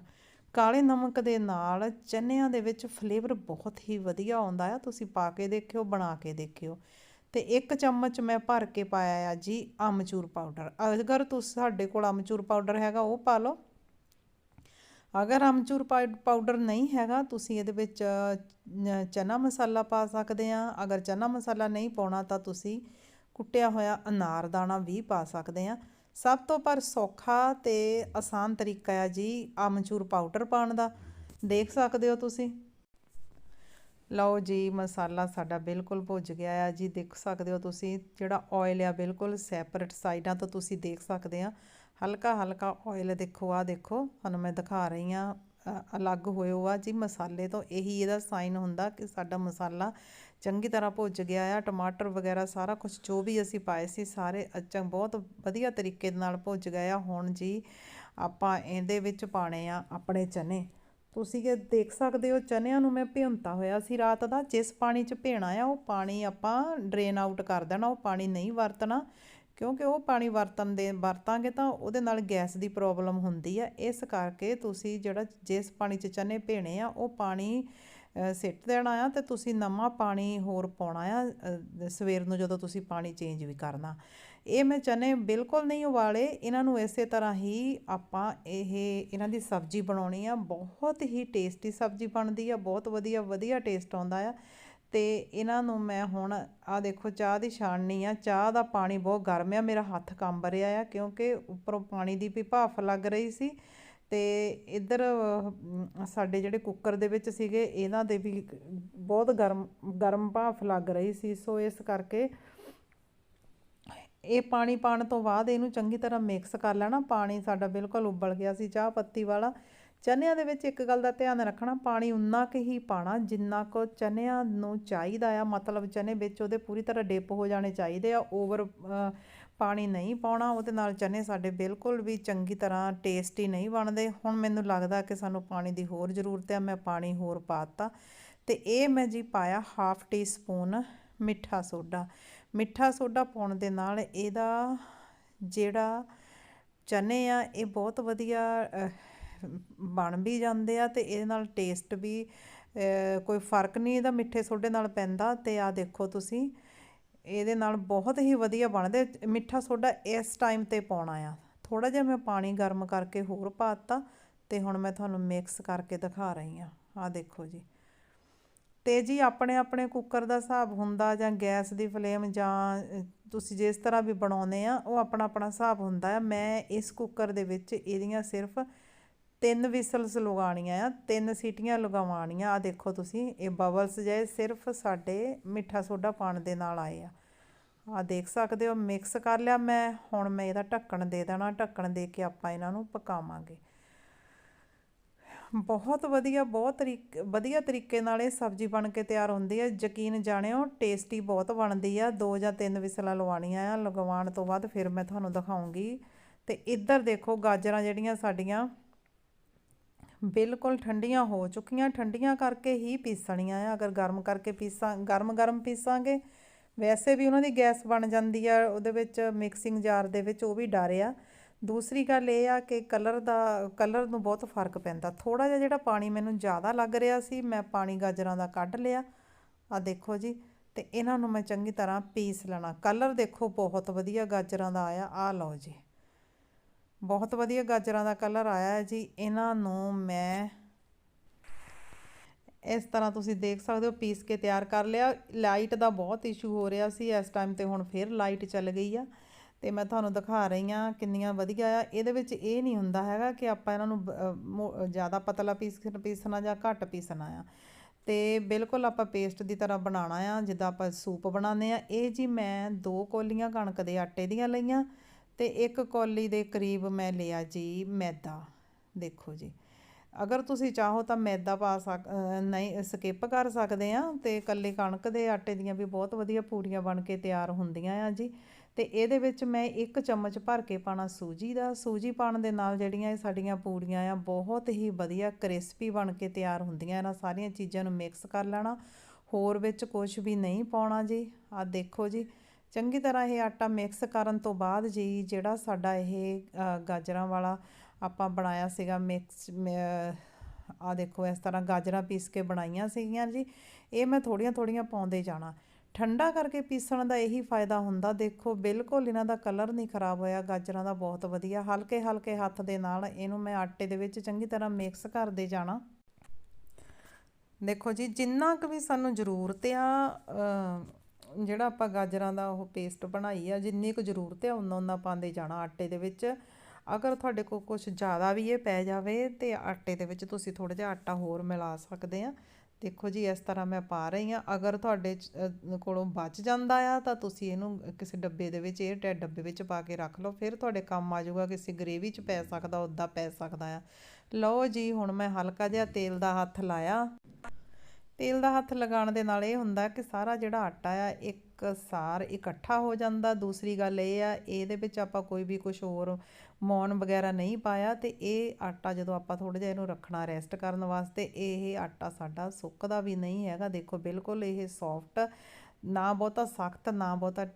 ਕਾਲੇ ਨਮਕ ਦੇ ਨਾਲ ਚਨਿਆਂ ਦੇ ਵਿੱਚ ਫਲੇਵਰ ਬਹੁਤ ਹੀ ਵਧੀਆ ਆਉਂਦਾ ਆ। ਤੁਸੀਂ ਪਾ ਕੇ ਦੇਖਿਓ, ਬਣਾ ਕੇ ਦੇਖਿਓ। ਤੇ ਇੱਕ ਚਮਚ ਮੈਂ ਭਰ ਕੇ ਪਾਇਆ ਆ ਜੀ ਅਮਚੂਰ ਪਾਊਡਰ ਅਗਰ ਤੁਸੀਂ, ਸਾਡੇ ਕੋਲ ਅਮਚੂਰ ਪਾਊਡਰ ਹੈਗਾ, ਉਹ ਪਾ ਲਓ। ਅਗਰ ਅਮਚੂਰ ਪਾਊਡਰ ਨਹੀਂ ਹੈਗਾ, ਤੁਸੀਂ ਇਹਦੇ ਵਿੱਚ ਚਨਾ ਮਸਾਲਾ ਪਾ ਸਕਦੇ ਆ। ਅਗਰ ਚਨਾ ਮਸਾਲਾ ਨਹੀਂ ਪਾਉਣਾ, ਤਾਂ ਤੁਸੀਂ ਕੁੱਟਿਆ ਹੋਇਆ ਅਨਾਰ ਦਾਣਾ ਵੀ ਪਾ ਸਕਦੇ ਆ। ਸਭ ਤੋਂ ਪਰ ਸੌਖਾ ਤੇ ਆਸਾਨ ਤਰੀਕਾ ਆ ਜੀ, ਅਮਚੂਰ ਪਾਊਡਰ ਪਾਉਣ ਦਾ। ਦੇਖ ਸਕਦੇ ਹੋ ਤੁਸੀਂ? ਲਓ ਜੀ, ਮਸਾਲਾ ਸਾਡਾ ਬਿਲਕੁਲ ਭੁੱਜ ਗਿਆ ਆ ਜੀ। ਦੇਖ ਸਕਦੇ ਹੋ ਤੁਸੀਂ, ਜਿਹੜਾ ਆਇਲ ਆ, ਬਿਲਕੁਲ ਸੈਪਰੇਟ ਸਾਈਡਾਂ ਤੋਂ ਤੁਸੀਂ ਦੇਖ ਸਕਦੇ ਆ। ਹਲਕਾ ਹਲਕਾ ਆਇਲ ਦੇਖੋ ਆ ਦੇਖੋ, ਤੁਹਾਨੂੰ ਮੈਂ ਦਿਖਾ ਰਹੀ ਆ ਅਲੱਗ ਹੋਏ ਹੋਆ ਜੀ ਮਸਾਲੇ ਤੋਂ। ਇਹੀ ਇਹਦਾ ਸਾਈਨ ਹੁੰਦਾ ਕਿ ਸਾਡਾ ਮਸਾਲਾ ਚੰਗੀ ਤਰ੍ਹਾਂ ਭੁੱਜ ਗਿਆ ਆ, ਟਮਾਟਰ ਵਗੈਰਾ ਸਾਰਾ ਕੁਝ ਜੋ ਵੀ ਅਸੀਂ ਪਾਏ ਸੀ ਸਾਰੇ ਅੱਛਾ ਬਹੁਤ ਵਧੀਆ ਤਰੀਕੇ ਨਾਲ ਭੁੱਜ ਗਏ ਆ। ਹੁਣ ਜੀ ਆਪਾਂ ਇਹਦੇ ਵਿੱਚ ਪਾਣੇ ਆ ਆਪਣੇ ਚਨੇ। ਤੁਸੀਂ ਇਹ ਦੇਖ ਸਕਦੇ ਹੋ, ਚਨਿਆਂ ਨੂੰ ਮੈਂ ਭਿਉਂਤਾ ਹੋਇਆ ਸੀ ਰਾਤ ਦਾ। ਜਿਸ ਪਾਣੀ 'ਚ ਭੇਣਾ ਆ, ਉਹ ਪਾਣੀ ਆਪਾਂ ਡਰੇਨ ਆਊਟ ਕਰ ਦੇਣਾ, ਉਹ ਪਾਣੀ ਨਹੀਂ ਵਰਤਣਾ। ਕਿਉਂਕਿ ਉਹ ਪਾਣੀ ਵਰਤਨ ਦੇ, ਵਰਤਾਂਗੇ ਤਾਂ ਉਹਦੇ ਨਾਲ ਗੈਸ ਦੀ ਪ੍ਰੋਬਲਮ ਹੁੰਦੀ ਆ। ਇਸ ਕਰਕੇ ਤੁਸੀਂ ਜਿਹੜਾ ਜਿਸ ਪਾਣੀ 'ਚ ਚਨੇ ਭੇਣੇ ਆ, ਉਹ ਪਾਣੀ ਸਿੱਟ ਦੇਣਾ ਆ ਤੇ ਤੁਸੀਂ ਨਵਾਂ ਪਾਣੀ ਹੋਰ ਪਾਉਣਾ ਆ ਸਵੇਰ ਨੂੰ ਜਦੋਂ ਤੁਸੀਂ ਪਾਣੀ ਚੇਂਜ ਵੀ ਕਰਨਾ। ਇਹ ਮੈਂ ਚਨੇ ਬਿਲਕੁਲ ਨਹੀਂ ਉਬਾਲੇ, ਇਹਨਾਂ ਨੂੰ ਇਸੇ ਤਰ੍ਹਾਂ ਹੀ ਆਪਾਂ ਇਹ, ਇਹਨਾਂ ਦੀ ਸਬਜ਼ੀ ਬਣਾਉਣੀ ਆ। ਬਹੁਤ ਹੀ ਟੇਸਟੀ ਸਬਜ਼ੀ ਬਣਦੀ ਆ, ਬਹੁਤ ਵਧੀਆ ਵਧੀਆ ਟੇਸਟ ਆਉਂਦਾ ਆ। ਅਤੇ ਇਹਨਾਂ ਨੂੰ ਮੈਂ ਹੁਣ, ਆਹ ਦੇਖੋ ਚਾਹ ਦੀ ਛਾਣਨੀ ਆ, ਚਾਹ ਦਾ ਪਾਣੀ ਬਹੁਤ ਗਰਮ ਆ, ਮੇਰਾ ਹੱਥ ਕੰਬ ਰਿਹਾ ਆ, ਕਿਉਂਕਿ ਉੱਪਰੋਂ ਪਾਣੀ ਦੀ ਵੀ ਭਾਫ ਲੱਗ ਰਹੀ ਸੀ ਅਤੇ ਇੱਧਰ ਸਾਡੇ ਜਿਹੜੇ ਕੁੱਕਰ ਦੇ ਵਿੱਚ ਸੀਗੇ, ਇਹਨਾਂ ਦੇ ਵੀ ਬਹੁਤ ਗਰਮ ਗਰਮ ਭਾਫ ਲੱਗ ਰਹੀ ਸੀ, ਸੋ ਇਸ ਕਰਕੇ ਇਹ ਪਾਣੀ ਪਾਣ ਤੋਂ ਬਾਅਦ ਇਹਨੂੰ ਚੰਗੀ ਤਰ੍ਹਾਂ ਮਿਕਸ ਕਰ ਲੈਣਾ, ਪਾਣੀ ਸਾਡਾ ਬਿਲਕੁਲ ਉਬਲ ਗਿਆ ਸੀ, ਚਾਹ ਪੱਤੀ ਵਾਲਾ। ਚਨਿਆਂ ਦੇ ਵਿੱਚ ਇੱਕ ਗੱਲ ਦਾ ਧਿਆਨ ਰੱਖਣਾ, ਪਾਣੀ ਉਨਾ ਕੁ ਹੀ ਪਾਣਾ ਜਿੰਨਾ ਕੁ ਚਨਿਆਂ ਨੂੰ ਚਾਹੀਦਾ ਆ। ਮਤਲਬ ਚਨੇ ਵਿੱਚ ਉਹਦੇ ਪੂਰੀ ਤਰ੍ਹਾਂ ਡਿਪ ਹੋ ਜਾਣੇ ਚਾਹੀਦੇ ਆ ਓਵਰ ਪਾਣੀ ਨਹੀਂ ਪਾਉਣਾ, ਉਹਦੇ ਨਾਲ ਚਨੇ ਸਾਡੇ ਬਿਲਕੁਲ ਵੀ ਚੰਗੀ ਤਰ੍ਹਾਂ ਟੇਸਟੀ ਨਹੀਂ ਬਣਦੇ। ਹੁਣ ਮੈਨੂੰ ਲੱਗਦਾ ਕਿ ਸਾਨੂੰ ਪਾਣੀ ਦੀ ਹੋਰ ਜ਼ਰੂਰਤ ਹੈ ਮੈਂ ਪਾਣੀ ਹੋਰ ਪਾਤਾ ਤੇ ਇਹ ਮੈਂ ਜੀ ਪਾਇਆ ਹਾਫ ਟੀ ਸਪੂਨ ਮਿੱਠਾ ਸੋਡਾ। ਮਿੱਠਾ ਸੋਡਾ ਪਾਉਣ ਦੇ ਨਾਲ ਇਹਦਾ ਜਿਹੜਾ ਚਨੇ ਆ, ਇਹ ਬਹੁਤ ਵਧੀਆ ਬਣ ਵੀ ਜਾਂਦੇ ਆ ਤੇ ਇਹਦੇ ਨਾਲ ਟੇਸਟ ਵੀ ਕੋਈ ਫ਼ਰਕ ਨਹੀਂ ਇਹਦਾ ਮਿੱਠੇ ਸੋਡੇ ਨਾਲ ਪੈਂਦਾ ਤੇ ਆ ਦੇਖੋ ਤੁਸੀਂ, ਇਹਦੇ ਨਾਲ ਬਹੁਤ ਹੀ ਵਧੀਆ ਬਣਦੇ ਮਿੱਠਾ ਸੋਡਾ ਇਸ ਟਾਈਮ ਤੇ ਪਾਉਣਾ ਆ। ਥੋੜਾ ਜਿਹਾ ਮੈਂ ਪਾਣੀ ਗਰਮ ਕਰਕੇ ਹੋਰ ਪਾਤਾ ਤੇ ਹੁਣ ਮੈਂ ਤੁਹਾਨੂੰ ਮਿਕਸ ਕਰਕੇ ਦਿਖਾ ਰਹੀ ਆ ਆ ਦੇਖੋ ਜੀ। ਤੇ ਜੀ ਆਪਣੇ ਆਪਣੇ ਕੁੱਕਰ ਦਾ ਹਿਸਾਬ ਹੁੰਦਾ ਜਾਂ ਗੈਸ ਦੀ ਫਲੇਮ ਜਾਂ ਤੁਸੀਂ ਜਿਸ ਤਰ੍ਹਾਂ ਵੀ ਬਣਾਉਂਦੇ ਆ, ਉਹ ਆਪਣਾ ਆਪਣਾ ਹਿਸਾਬ ਹੁੰਦਾ ਆ। ਮੈਂ ਇਸ ਕੁੱਕਰ ਦੇ ਵਿੱਚ ਇਹਦੀਆਂ ਸਿਰਫ ਤਿੰਨ ਵਿਸਲਸ ਲਗਾਉਣੀਆਂ ਆ, ਤਿੰਨ ਸੀਟੀਆਂ ਲਗਾਉਣੀਆਂ। ਆ ਦੇਖੋ ਤੁਸੀਂ, ਇਹ ਬਬਲਸ ਜੇ ਸਿਰਫ ਸਾਡੇ ਮਿੱਠਾ ਸੋਡਾ ਪਾਣ ਦੇ ਨਾਲ ਆਏ ਆ। ਆ ਦੇਖ ਸਕਦੇ ਹੋ ਮਿਕਸ ਕਰ ਲਿਆ ਮੈਂ। ਹੁਣ ਮੈਂ ਇਹਦਾ ਢੱਕਣ ਦੇ ਦੇਣਾ, ਢੱਕਣ ਦੇ ਕੇ ਆਪਾਂ ਇਹਨਾਂ ਨੂੰ ਪਕਾਵਾਂਗੇ। ਬਹੁਤ ਵਧੀਆ, ਬਹੁਤ ਤਰੀਕ, ਵਧੀਆ ਤਰੀਕੇ ਨਾਲ ਇਹ ਸਬਜ਼ੀ ਬਣ ਕੇ ਤਿਆਰ ਹੁੰਦੀ ਹੈ ਯਕੀਨ ਜਾਣਿਓ ਟੇਸਟੀ ਬਹੁਤ ਬਣਦੀ ਆ। ਦੋ ਜਾਂ ਤਿੰਨ ਵਿਸਲਾਂ ਲਵਾਉਣੀਆਂ ਆ। ਲਗਵਾਉਣ ਤੋਂ ਬਾਅਦ ਫਿਰ ਮੈਂ ਤੁਹਾਨੂੰ ਦਿਖਾਉਂਗੀ। ਤੇ ਇੱਧਰ ਦੇਖੋ, ਗਾਜਰਾਂ ਜਿਹੜੀਆਂ ਸਾਡੀਆਂ ਬਿਲਕੁਲ ਠੰਡੀਆਂ ਹੋ ਚੁੱਕੀਆਂ, ਠੰਡੀਆਂ ਕਰਕੇ ਹੀ ਪੀਸਣੀਆਂ ਆ। ਅਗਰ ਗਰਮ ਕਰਕੇ ਪੀਸਾਂ, ਗਰਮ ਗਰਮ ਪੀਸਾਂਗੇ, ਵੈਸੇ ਵੀ ਉਹਨਾਂ ਦੀ ਗੈਸ ਬਣ ਜਾਂਦੀ ਆ, ਉਹਦੇ ਵਿੱਚ ਮਿਕਸਿੰਗ ਜਾਰ ਦੇ ਵਿੱਚ ਉਹ ਵੀ ਡਰ ਦੂਸਰੀ ਗੱਲ ਇਹ ਆ ਕਿ ਕਲਰ ਦਾ, ਕਲਰ ਨੂੰ ਬਹੁਤ ਫ਼ਰਕ ਪੈਂਦਾ। ਥੋੜਾ ਜਿਹਾ ਜਿਹੜਾ ਪਾਣੀ ਮੈਨੂੰ ਜ਼ਿਆਦਾ ਲੱਗ ਰਿਹਾ ਸੀ, ਮੈਂ ਪਾਣੀ ਗਾਜਰਾਂ ਦਾ ਕੱਢ ਲਿਆ। ਆ ਦੇਖੋ ਜੀ, ਤੇ ਇਹਨਾਂ ਨੂੰ ਮੈਂ ਚੰਗੀ ਤਰ੍ਹਾਂ ਪੀਸ ਲੈਣਾ। ਕਲਰ ਦੇਖੋ ਬਹੁਤ ਵਧੀਆ ਗਾਜਰਾਂ ਦਾ ਆਇਆ। ਆ ਲਓ ਜੀ। ਬਹੁਤ ਵਧੀਆ ਗਾਜਰਾਂ ਦਾ ਕਲਰ ਆਇਆ ਹੈ ਜੀ। ਇਹਨਾਂ ਨੂੰ ਮੈਂ ਇਸ ਤਰ੍ਹਾਂ ਤੁਸੀਂ ਦੇਖ ਸਕਦੇ ਹੋ, ਪੀਸ ਕੇ ਤਿਆਰ ਕਰ ਲਿਆ। ਲਾਈਟ ਦਾ ਬਹੁਤ ਇਸ਼ੂ ਹੋ ਰਿਹਾ ਸੀ, ਇਸ ਟਾਈਮ ਤੇ ਹੁਣ ਫਿਰ ਲਾਈਟ ਚੱਲ ਗਈ ਆ। ਤੇ ਮੈਂ ਤੁਹਾਨੂੰ ਦਿਖਾ ਰਹੀ ਆ ਕਿੰਨੀਆਂ ਵਧੀਆ ਆ। ਇਹਦੇ ਵਿੱਚ ਇਹ ਨਹੀਂ ਹੁੰਦਾ ਹੈਗਾ ਕਿ ਆਪਾਂ ਇਹਨਾਂ ਨੂੰ ਮੋ- ਜ਼ਿਆਦਾ ਪਤਲਾ ਪੀਸ, ਪੀਸਣਾ ਜਾਂ ਘੱਟ ਪੀਸਣਾ ਆ। ਤੇ ਬਿਲਕੁਲ ਆਪਾਂ ਪੇਸਟ ਦੀ ਤਰ੍ਹਾਂ ਬਣਾਉਣਾ ਆ, ਜਿੱਦਾਂ ਆਪਾਂ ਸੂਪ ਬਣਾਉਂਦੇ ਆ। ਇਹ ਜੀ ਮੈਂ ਦੋ ਕੋਲੀਆਂ ਕਣਕ ਦੇ ਆਟੇ ਦੀਆਂ ਲਈਆਂ। ਤੇ ਇੱਕ ਕੌਲੀ ਦੇ ਕਰੀਬ ਮੈਂ ਲਿਆ ਜੀ ਮੈਦਾ। ਦੇਖੋ ਜੀ, ਅਗਰ ਤੁਸੀਂ ਚਾਹੋ ਤਾਂ ਮੈਦਾ ਪਾ ਸਕ ਨਹੀਂ ਸਕਿਪ ਕਰ ਸਕਦੇ ਆ ਤੇ ਇਕੱਲੇ ਕਣਕ ਦੇ ਆਟੇ ਦੀਆਂ ਵੀ ਬਹੁਤ ਵਧੀਆ ਪੂਰੀਆਂ ਬਣ ਕੇ ਤਿਆਰ ਹੁੰਦੀਆਂ ਆ ਜੀ। ਤੇ ਇਹਦੇ ਵਿੱਚ ਮੈਂ ਇੱਕ ਚਮਚ ਭਰ ਕੇ ਪਾਣਾ ਸੂਜੀ ਦਾ। ਸੂਜੀ ਪਾਣ ਦੇ ਨਾਲ ਜਿਹੜੀਆਂ ਇਹ ਸਾਡੀਆਂ ਪੂਰੀਆਂ ਆ, ਬਹੁਤ ਹੀ ਵਧੀਆ ਕ੍ਰਿਸਪੀ ਬਣ ਕੇ ਤਿਆਰ ਹੁੰਦੀਆਂ ਇਹਨਾਂ ਸਾਰੀਆਂ ਚੀਜ਼ਾਂ ਨੂੰ ਮਿਕਸ ਕਰ ਲੈਣਾ। ਹੋਰ ਵਿੱਚ ਕੁਝ ਵੀ ਨਹੀਂ ਪਾਉਣਾ ਜੀ। ਆ ਦੇਖੋ ਜੀ ਚੰਗੀ ਤਰ੍ਹਾਂ ਇਹ ਆਟਾ ਮਿਕਸ ਕਰਨ ਤੋਂ ਬਾਅਦ ਜੀ ਜਿਹੜਾ ਸਾਡਾ ਇਹ ਗਾਜਰਾਂ ਵਾਲਾ ਆਪਾਂ ਬਣਾਇਆ ਸੀਗਾ ਮਿਕਸ ਆ ਦੇਖੋ ਇਸ ਤਰ੍ਹਾਂ ਗਾਜਰਾਂ ਪੀਸ ਕੇ ਬਣਾਈਆਂ ਸੀਗੀਆਂ ਜੀ। ਇਹ ਮੈਂ ਥੋੜੀਆਂ ਥੋੜੀਆਂ ਪਾਉਂਦੇ ਜਾਣਾ। ਠੰਡਾ ਕਰਕੇ ਪੀਸਣ ਦਾ ਇਹੀ ਫਾਇਦਾ ਹੁੰਦਾ। ਦੇਖੋ ਬਿਲਕੁਲ ਇਹਨਾਂ ਦਾ ਕਲਰ ਨਹੀਂ ਖਰਾਬ ਹੋਇਆ। ਗਾਜਰਾਂ ਦਾ ਬਹੁਤ ਵਧੀਆ। ਹਲਕੇ ਹਲਕੇ ਹੱਥ ਦੇ ਨਾਲ ਇਹਨੂੰ ਮੈਂ ਆਟੇ ਦੇ ਵਿੱਚ ਚੰਗੀ ਤਰ੍ਹਾਂ ਮਿਕਸ ਕਰਦੇ ਜਾਣਾ। ਦੇਖੋ ਜੀ ਜਿੰਨਾ ਕੁ ਵੀ ਸਾਨੂੰ ਜ਼ਰੂਰਤ ਆ ਜਿਹੜਾ ਆਪਾਂ ਗਾਜਰਾਂ ਦਾ ਉਹ ਪੇਸਟ ਬਣਾਈ ਆ, ਜਿੰਨੀ ਕੁ ਜ਼ਰੂਰਤ ਆ, ਉਨਾ ਉਨਾ ਪਾਉਂਦੇ ਜਾਣਾ ਆਟੇ ਦੇ ਵਿੱਚ। ਅਗਰ ਤੁਹਾਡੇ ਕੋਲ ਕੁਝ ਜ਼ਿਆਦਾ ਵੀ ਇਹ ਪੈ ਜਾਵੇ ਤੇ ਆਟੇ ਦੇ ਵਿੱਚ ਤੁਸੀਂ ਥੋੜਾ ਜਿਹਾ ਆਟਾ ਹੋਰ ਮਿਲਾ ਸਕਦੇ ਆ। ਦੇਖੋ ਜੀ, ਇਸ ਤਰ੍ਹਾਂ ਮੈਂ ਪਾ ਰਹੀ ਆ। ਅਗਰ ਤੁਹਾਡੇ ਕੋਲੋਂ ਬਚ ਜਾਂਦਾ ਆ, ਤਾਂ ਤੁਸੀਂ ਇਹਨੂੰ ਕਿਸੇ ਡੱਬੇ ਦੇ ਵਿੱਚ, ਇਹ ਟੈ ਡੱਬੇ ਵਿੱਚ ਪਾ ਕੇ ਰੱਖ ਲਓ। ਫਿਰ ਤੁਹਾਡੇ ਕੰਮ ਆ ਜਾਊਗਾ, ਕਿਸੇ ਗ੍ਰੇਵੀ 'ਚ ਪੈ ਸਕਦਾ ਉੱਦਾਂ ਪੈ ਸਕਦਾ ਆ। ਲਓ ਜੀ, ਹੁਣ ਮੈਂ ਹਲਕਾ ਜਿਹਾ ਤੇਲ ਦਾ ਹੱਥ ਲਾਇਆ। ਤੇਲ ਦਾ ਹੱਥ ਲਗਾਉਣ ਦੇ ਨਾਲ ਇਹ ਹੁੰਦਾ ਕਿ ਸਾਰਾ ਜਿਹੜਾ ਆਟਾ ਆ, ਇੱਕ ਸਾਰ ਇਕੱਠਾ ਹੋ ਜਾਂਦਾ। ਦੂਸਰੀ ਗੱਲ ਇਹ ਆ, ਇਹਦੇ ਵਿੱਚ ਆਪਾਂ ਕੋਈ ਵੀ ਕੁਝ ਹੋਰ ਮੌਨ ਵਗੈਰਾ ਨਹੀਂ ਪਾਇਆ ਤੇ ਇਹ ਆਟਾ ਜਦੋਂ ਆਪਾਂ ਥੋੜਾ ਜਿਹਾ ਇਹਨੂੰ ਰੱਖਣਾ, ਰੈਸਟ ਕਰਨ ਵਾਸਤੇ ਇਹ ਆਟਾ ਸਾਡਾ ਸੁੱਕਦਾ ਵੀ ਨਹੀਂ ਹੈਗਾ। ਦੇਖੋ, ਬਿਲਕੁਲ ਇਹ ਸੌਫਟ, ਨਾ ਬਹੁਤਾ ਸਖਤ, ਨਾ ਬਹੁਤਾ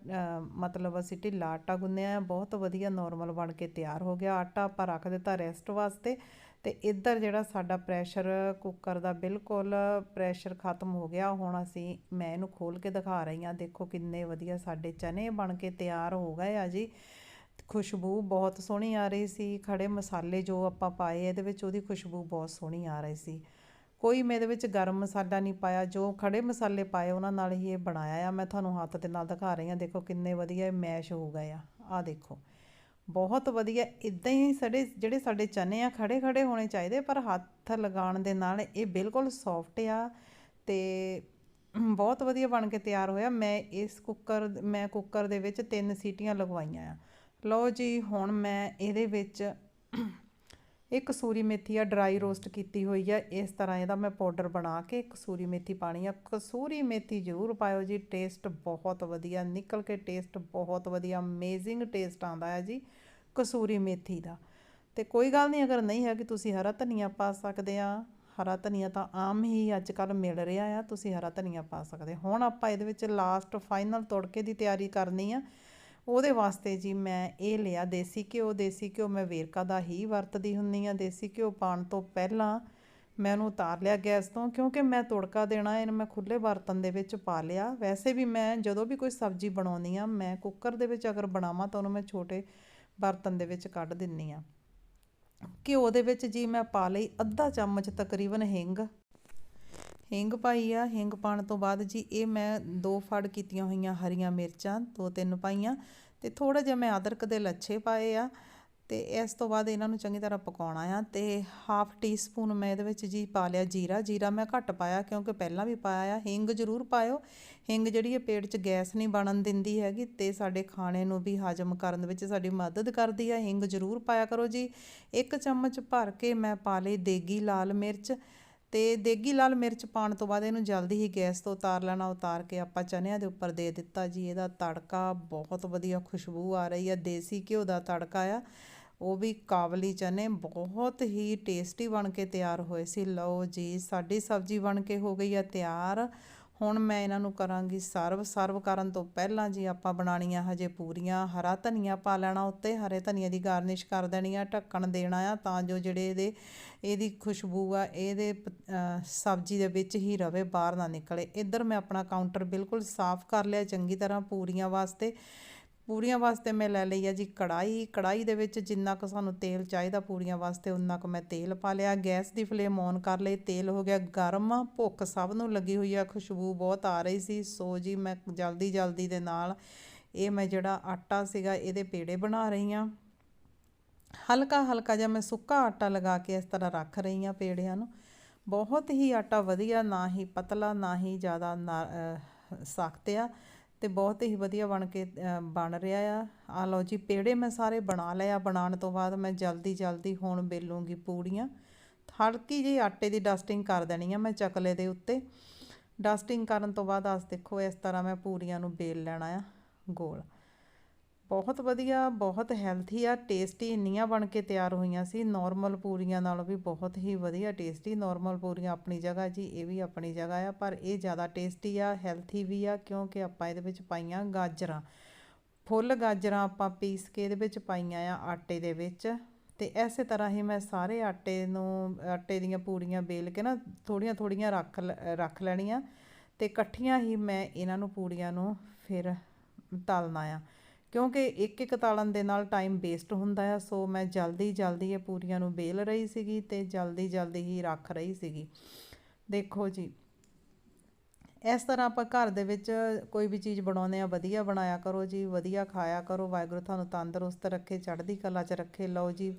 ਮਤਲਬ ਅਸੀਂ ਢਿੱਲਾ ਆਟਾ ਗੁੰਨਿਆ ਬਹੁਤ ਵਧੀਆ ਨਾਰਮਲ ਬਣ ਕੇ ਤਿਆਰ ਹੋ ਗਿਆ ਆਟਾ। ਆਪਾਂ ਰੱਖ ਦਿੱਤਾ ਰੈਸਟ ਵਾਸਤੇ। ਤੇ ਇੱਧਰ ਜਿਹੜਾ ਸਾਡਾ ਪ੍ਰੈਸ਼ਰ ਕੁੱਕਰ ਦਾ ਬਿਲਕੁਲ ਪ੍ਰੈਸ਼ਰ ਖਤਮ ਹੋ ਗਿਆ। ਹੁਣ ਅਸੀਂ ਮੈਂ ਇਹਨੂੰ ਖੋਲ ਕੇ ਦਿਖਾ ਰਹੀ ਹਾਂ। ਦੇਖੋ ਕਿੰਨੇ ਵਧੀਆ ਸਾਡੇ ਚਨੇ ਬਣ ਕੇ ਤਿਆਰ ਹੋ ਗਏ ਆ ਜੀ। ਖੁਸ਼ਬੂ ਬਹੁਤ ਸੋਹਣੀ ਆ ਰਹੀ ਸੀ। ਖੜੇ ਮਸਾਲੇ ਜੋ ਆਪਾਂ ਪਾਏ ਇਹਦੇ ਵਿੱਚ ਉਹਦੀ ਖੁਸ਼ਬੂ ਬਹੁਤ ਸੋਹਣੀ ਆ ਰਹੀ ਸੀ। ਕੋਈ ਮੈਂ ਇਹਦੇ ਵਿੱਚ ਗਰਮ ਮਸਾਲਾ ਨਹੀਂ ਪਾਇਆ। ਜੋ ਖੜੇ ਮਸਾਲੇ ਪਾਏ ਉਹਨਾਂ ਨਾਲ ਹੀ ਇਹ ਬਣਾਇਆ ਆ। ਮੈਂ ਤੁਹਾਨੂੰ ਹੱਥ ਦੇ ਨਾਲ ਦਿਖਾ ਰਹੀ ਹਾਂ। ਦੇਖੋ ਕਿੰਨੇ ਵਧੀਆ ਇਹ ਮੈਸ਼ ਹੋ ਗਏ ਆ। ਆ ਦੇਖੋ। ਬਹੁਤ ਵਧੀਆ ਇਦਾਂ ਹੀ ਸਾਡੇ, ਜਿਹੜੇ ਸਾਡੇ ਚਨੇ ਆ ਖੜੇ ਖੜੇ ਹੋਣੇ ਚਾਹੀਦੇ, ਪਰ ਹੱਥ ਲਗਾਉਣ ਦੇ ਨਾਲ ਇਹ ਬਿਲਕੁਲ ਸੌਫਟ ਆ ਤੇ ਬਹੁਤ ਵਧੀਆ ਬਣ ਕੇ ਤਿਆਰ ਹੋਇਆ। ਮੈਂ ਇਸ ਕੁੱਕਰ, ਮੈਂ ਕੁੱਕਰ ਦੇ ਵਿੱਚ ਤਿੰਨ ਸੀਟੀਆਂ ਲਗਵਾਈਆਂ ਆ। ਲਓ ਜੀ, ਹੁਣ ਮੈਂ ਇਹਦੇ ਵਿੱਚ ਇਹ ਕਸੂਰੀ ਮੇਥੀ ਆ ਡਰਾਈ ਰੋਸਟ ਕੀਤੀ ਹੋਈ ਆ। ਇਸ ਤਰ੍ਹਾਂ ਇਹਦਾ ਮੈਂ ਪਾਊਡਰ ਬਣਾ ਕੇ ਕਸੂਰੀ ਮੇਥੀ ਪਾਣੀ ਆ। ਕਸੂਰੀ ਮੇਥੀ ਜ਼ਰੂਰ ਪਾਇਓ ਜੀ ਟੇਸਟ ਬਹੁਤ ਵਧੀਆ, ਨਿਕਲ ਕੇ ਟੇਸਟ ਬਹੁਤ ਵਧੀਆ ਅਮੇਜ਼ਿੰਗ ਟੇਸਟ ਆਉਂਦਾ ਹੈ ਜੀ ਕਸੂਰੀ ਮੇਥੀ ਦਾ। ਤੇ ਕੋਈ ਗੱਲ ਨਹੀਂ, ਅਗਰ ਨਹੀਂ ਹੈ ਕਿ ਤੁਸੀਂ ਹਰਾ ਧਨੀਆ ਪਾ ਸਕਦੇ ਆ, ਹਰਾ ਧਨੀਆ ਤਾਂ ਆਮ ਹੀ ਅੱਜ ਕੱਲ ਮਿਲ ਰਿਹਾ ਆ, ਤੁਸੀਂ ਹਰਾ ਧਨੀਆ ਪਾ ਸਕਦੇ ਹੁਣ ਆਪਾਂ ਇਹਦੇ ਵਿੱਚ ਲਾਸਟ ਫਾਈਨਲ ਤੜਕੇ ਦੀ ਤਿਆਰੀ ਕਰਨੀ ਆ। ਉਹਦੇ ਵਾਸਤੇ ਜੀ ਮੈਂ ਇਹ ਲਿਆ, ਦੇਸੀ ਘਿਓ ਦੇਸੀ ਘਿਓ ਮੈਂ ਵੇਰਕਾ ਦਾ ਹੀ ਵਰਤਦੀ ਹੁੰਨੀ ਆ ਦੇਸੀ ਘਿਓ ਪਾਉਣ ਤੋਂ ਪਹਿਲਾਂ ਮੈਂ ਉਹਨੂੰ ਉਤਾਰ ਲਿਆ ਗੈਸ ਤੋਂ, ਕਿਉਂਕਿ ਮੈਂ ਤੜਕਾ ਦੇਣਾ, ਇਹਨੂੰ ਮੈਂ ਖੁੱਲੇ ਬਰਤਨ ਦੇ ਵਿੱਚ ਪਾ ਲਿਆ। ਵੈਸੇ ਵੀ ਮੈਂ ਜਦੋਂ ਵੀ ਕੋਈ ਸਬਜ਼ੀ ਬਣਾਉਂਦੀ ਆ ਮੈਂ ਕੁੱਕਰ ਦੇ ਵਿੱਚ ਅਗਰ ਬਣਾਵਾਂ ਤਾਂ ਉਹਨੂੰ ਮੈਂ ਛੋਟੇ ਬਰਤਨ ਦੇ ਵਿੱਚ ਕੱਢ ਦਿੰਨੀ ਆ ਘਿਓ ਦੇ ਵਿੱਚ ਜੀ ਮੈਂ ਪਾ ਲਈ ਅੱਧਾ ਚਮਚ ਤਕਰੀਬਨ ਹਿੰਗ। ਹਿੰਗ ਪਾਈ ਆ, ਹਿੰਗ ਪਾਉਣ ਤੋਂ ਬਾਅਦ ਜੀ ਇਹ ਮੈਂ ਦੋ ਫੜ ਕੀਤੀਆਂ ਹੋਈਆਂ ਹਰੀਆਂ ਮਿਰਚਾਂ, ਦੋ ਤਿੰਨ ਪਾਈਆਂ ਤੇ ਥੋੜਾ ਜਿਹਾ ਮੈਂ ਅਦਰਕ ਦੇ ਲੱਛੇ ਪਾਏ ਆ ਤੇ ਇਸ ਤੋਂ ਬਾਅਦ ਇਹਨਾਂ ਨੂੰ ਚੰਗੀ ਤਰ੍ਹਾਂ ਪਕਾਉਣਾ ਆ ਤੇ ਹਾਫ ਟੀ ਸਪੂਨ ਮੈਂ ਇਹਦੇ ਵਿੱਚ ਜੀ ਪਾ ਲਿਆ ਜੀਰਾ ਜੀਰਾ ਮੈਂ ਘੱਟ ਪਾਇਆ ਕਿਉਂਕਿ ਪਹਿਲਾਂ ਵੀ ਪਾਇਆ ਆ, ਹਿੰਗ ਜ਼ਰੂਰ ਪਾਇਓ। ਹਿੰਗ ਜਿਹੜੀ ਹੈ ਪੇਟ 'ਚ ਗੈਸ ਨਹੀਂ ਬਣਨ ਦਿੰਦੀ ਹੈਗੀ ਤੇ ਸਾਡੇ ਖਾਣੇ ਨੂੰ ਵੀ ਹਜਮ ਕਰਨ ਦੇ ਵਿੱਚ ਸਾਡੀ ਮਦਦ ਕਰਦੀ ਆ। ਹਿੰਗ ਜ਼ਰੂਰ ਪਾਇਆ ਕਰੋ ਜੀ। ਇੱਕ ਚਮਚ ਭਰ ਕੇ ਮੈਂ ਪਾ ਲਈ ਦੇਗੀ ਲਾਲ ਮਿਰਚ ਤੇ ਦੇਗੀ ਲਾਲ ਮਿਰਚ ਪਾਉਣ ਤੋਂ ਬਾਅਦ ਇਹਨੂੰ ਜਲਦੀ ਹੀ ਗੈਸ ਤੋਂ ਉਤਾਰ ਲੈਣਾ, ਉਤਾਰ ਕੇ ਆਪਾਂ ਚਨਿਆਂ ਦੇ ਉੱਪਰ ਦੇ ਦਿੱਤਾ ਜੀ। ਇਹਦਾ ਤੜਕਾ ਬਹੁਤ ਵਧੀਆ ਖੁਸ਼ਬੂ ਆ ਰਹੀ ਆ, ਦੇਸੀ ਘਿਓ ਦਾ ਤੜਕਾ ਆ। ਉਹ ਵੀ ਕਾਬਲੀ ਚਨੇ, ਬਹੁਤ ਹੀ ਟੇਸਟੀ ਬਣ ਕੇ ਤਿਆਰ ਹੋਏ ਸੀ। ਲਓ ਜੀ, ਸਾਡੀ ਸਬਜ਼ੀ ਬਣ ਕੇ ਹੋ ਗਈ ਆ ਤਿਆਰ। ਹੁਣ ਮੈਂ ਇਹਨਾਂ ਨੂੰ ਕਰਾਂਗੀ ਸਰਵ। ਸਰਵ ਕਰਨ ਤੋਂ ਪਹਿਲਾਂ ਜੀ ਆਪਾਂ ਬਣਾਉਣੀਆਂ ਹਜੇ ਪੂਰੀਆਂ। ਹਰਾ ਧਨੀਆ ਪਾ ਲੈਣਾ ਉੱਤੇ। ਹਰੇ ਧਨੀਆ ਦੀ ਗਾਰਨਿਸ਼ ਕਰ ਦੇਣੀ ਆ, ਢੱਕਣ ਦੇਣਾ ਆ ਤਾਂ ਜੋ ਜਿਹੜੇ ਇਹਦੇ, ਇਹਦੀ ਖੁਸ਼ਬੂ ਆ, ਇਹਦੇ ਪ- ਸਬਜ਼ੀ ਦੇ ਵਿੱਚ ਹੀ ਰਵੇ, ਬਾਹਰ ਨਾ ਨਿਕਲੇ। ਇੱਧਰ ਮੈਂ ਆਪਣਾ ਕਾਊਂਟਰ ਬਿਲਕੁਲ ਸਾਫ਼ ਕਰ ਲਿਆ ਚੰਗੀ ਤਰ੍ਹਾਂ ਪੂਰੀਆਂ ਵਾਸਤੇ। ਪੂਰੀਆਂ ਵਾਸਤੇ ਮੈਂ ਲੈ ਲਈ ਆ ਜੀ ਕੜਾਈ ਕੜਾਈ ਦੇ ਵਿੱਚ ਜਿੰਨਾ ਕੁ ਸਾਨੂੰ ਤੇਲ ਚਾਹੀਦਾ ਪੂਰੀਆਂ ਵਾਸਤੇ ਉਨਾ ਕੁ ਮੈਂ ਤੇਲ ਪਾ ਲਿਆ। ਗੈਸ ਦੀ ਫਲੇਮ ਔਨ ਕਰ ਲਈ। ਤੇਲ ਹੋ ਗਿਆ ਗਰਮ। ਭੁੱਖ ਸਭ ਨੂੰ ਲੱਗੀ ਹੋਈ ਆ। ਖੁਸ਼ਬੂ ਬਹੁਤ ਆ ਰਹੀ ਸੀ। ਸੋ ਜੀ ਮੈਂ ਜਲਦੀ ਜਲਦੀ ਦੇ ਨਾਲ ਇਹ ਮੈਂ ਜਿਹੜਾ ਆਟਾ ਸੀਗਾ ਇਹਦੇ ਪੇੜੇ ਬਣਾ ਰਹੀ ਆ। ਹਲਕਾ ਹਲਕਾ ਜਿਹਾ ਮੈਂ ਸੁੱਕਾ ਆਟਾ ਲਗਾ ਕੇ ਇਸ ਤਰ੍ਹਾਂ ਰੱਖ ਰਹੀ ਆ ਪੇੜਿਆਂ ਨੂੰ। ਬਹੁਤ ਹੀ ਆਟਾ ਵਧੀਆ ਨਾ ਹੀ ਪਤਲਾ ਨਾ ਹੀ ਜ਼ਿਆਦਾ ਨਾ ਅਹ, ਸਖਤ ਆ। ਤੇ ਬਹੁਤ ਹੀ ਵਧੀਆ ਬਣ ਕੇ ਬਣ ਰਿਹਾ ਆ। ਆ ਲਓ ਜੀ, ਪੇੜੇ ਮੈਂ ਸਾਰੇ ਬਣਾ ਲਿਆ ਬਣਾਉਣ ਤੋਂ ਬਾਅਦ ਮੈਂ ਜਲਦੀ ਜਲਦੀ ਹੁਣ ਬੇਲੂੰਗੀ ਪੂੜੀਆਂ। ਹਲਕੀ ਜਿਹੀ ਆਟੇ ਦੀ ਡਸਟਿੰਗ ਕਰ ਦੇਣੀ ਆ ਮੈਂ ਚਕਲੇ ਦੇ ਉੱਤੇ। ਡਸਟਿੰਗ ਕਰਨ ਤੋਂ ਬਾਅਦ ਆਸ ਦੇਖੋ, ਇਸ ਤਰ੍ਹਾਂ ਮੈਂ ਪੂਰੀਆਂ ਨੂੰ ਬੇਲ ਲੈਣਾ ਆ, ਗੋਲ। ਬਹੁਤ ਵਧੀਆ, ਬਹੁਤ ਹੈਲਥੀ ਆ ਟੇਸਟੀ ਇੰਨੀਆਂ ਬਣ ਕੇ ਤਿਆਰ ਹੋਈਆਂ ਸੀ ਨਾਰਮਲ ਪੂਰੀਆਂ ਨਾਲੋਂ ਵੀ ਬਹੁਤ ਹੀ ਵਧੀਆ ਟੇਸਟੀ ਨਾਰਮਲ ਪੂਰੀਆਂ ਆਪਣੀ ਜਗ੍ਹਾ ਜੀ, ਇਹ ਵੀ ਆਪਣੀ ਜਗ੍ਹਾ ਆ, ਪਰ ਇਹ ਜ਼ਿਆਦਾ ਟੇਸਟੀ ਆ ਹੈਲਥੀ ਵੀ ਆ, ਕਿਉਂਕਿ ਆਪਾਂ ਇਹਦੇ ਵਿੱਚ ਪਾਈਆਂ ਗਾਜਰਾਂ। ਫੁੱਲ ਗਾਜਰਾਂ ਆਪਾਂ ਪੀਸ ਕੇ ਇਹਦੇ ਵਿੱਚ ਪਾਈਆਂ ਆ ਆਟੇ ਦੇ ਵਿੱਚ, ਤੇ ਐਸੇ ਤਰ੍ਹਾਂ ਹੀ ਮੈਂ ਸਾਰੇ ਆਟੇ ਨੂੰ, ਆਟੇ ਦੀਆਂ ਪੂੜੀਆਂ ਬੇਲ ਕੇ ਨਾ ਥੋੜੀਆਂ ਥੋੜੀਆਂ ਰੱਖ ਲ- ਰੱਖ ਲੈਣੀਆਂ, ਤੇ ਇਕੱਠੀਆਂ ਹੀ ਮੈਂ ਇਹਨਾਂ ਨੂੰ ਪੂੜੀਆਂ ਨੂੰ ਫਿਰ ਤਲਣਾ ਆ। ਕਿਉਂਕਿ ਇੱਕ ਇੱਕ ਤਲਣ ਦੇ ਨਾਲ ਟਾਈਮ ਵੇਸਟ ਹੁੰਦਾ ਆ ਸੋ ਮੈਂ ਜਲਦੀ ਜਲਦੀ ਇਹ ਪੂਰੀਆਂ ਨੂੰ ਵੇਲ ਰਹੀ ਸੀਗੀ ਤੇ ਜਲਦੀ ਜਲਦੀ ਹੀ ਰੱਖ ਰਹੀ ਸੀਗੀ। ਦੇਖੋ ਜੀ, ਇਸ ਤਰ੍ਹਾਂ ਆਪਾਂ ਘਰ ਦੇ ਵਿੱਚ ਕੋਈ ਵੀ ਚੀਜ਼ ਬਣਾਉਂਦੇ ਆ, ਵਧੀਆ ਬਣਾਇਆ ਕਰੋ ਜੀ, ਵਧੀਆ ਖਾਇਆ ਕਰੋ, ਵਾਹਿਗੁਰੂ ਤੁਹਾਨੂੰ ਤੰਦਰੁਸਤ ਰੱਖੇ, ਚੜ੍ਹਦੀ ਕਲਾ 'ਚ ਰੱਖੇ, ਲਓ ਜੀ,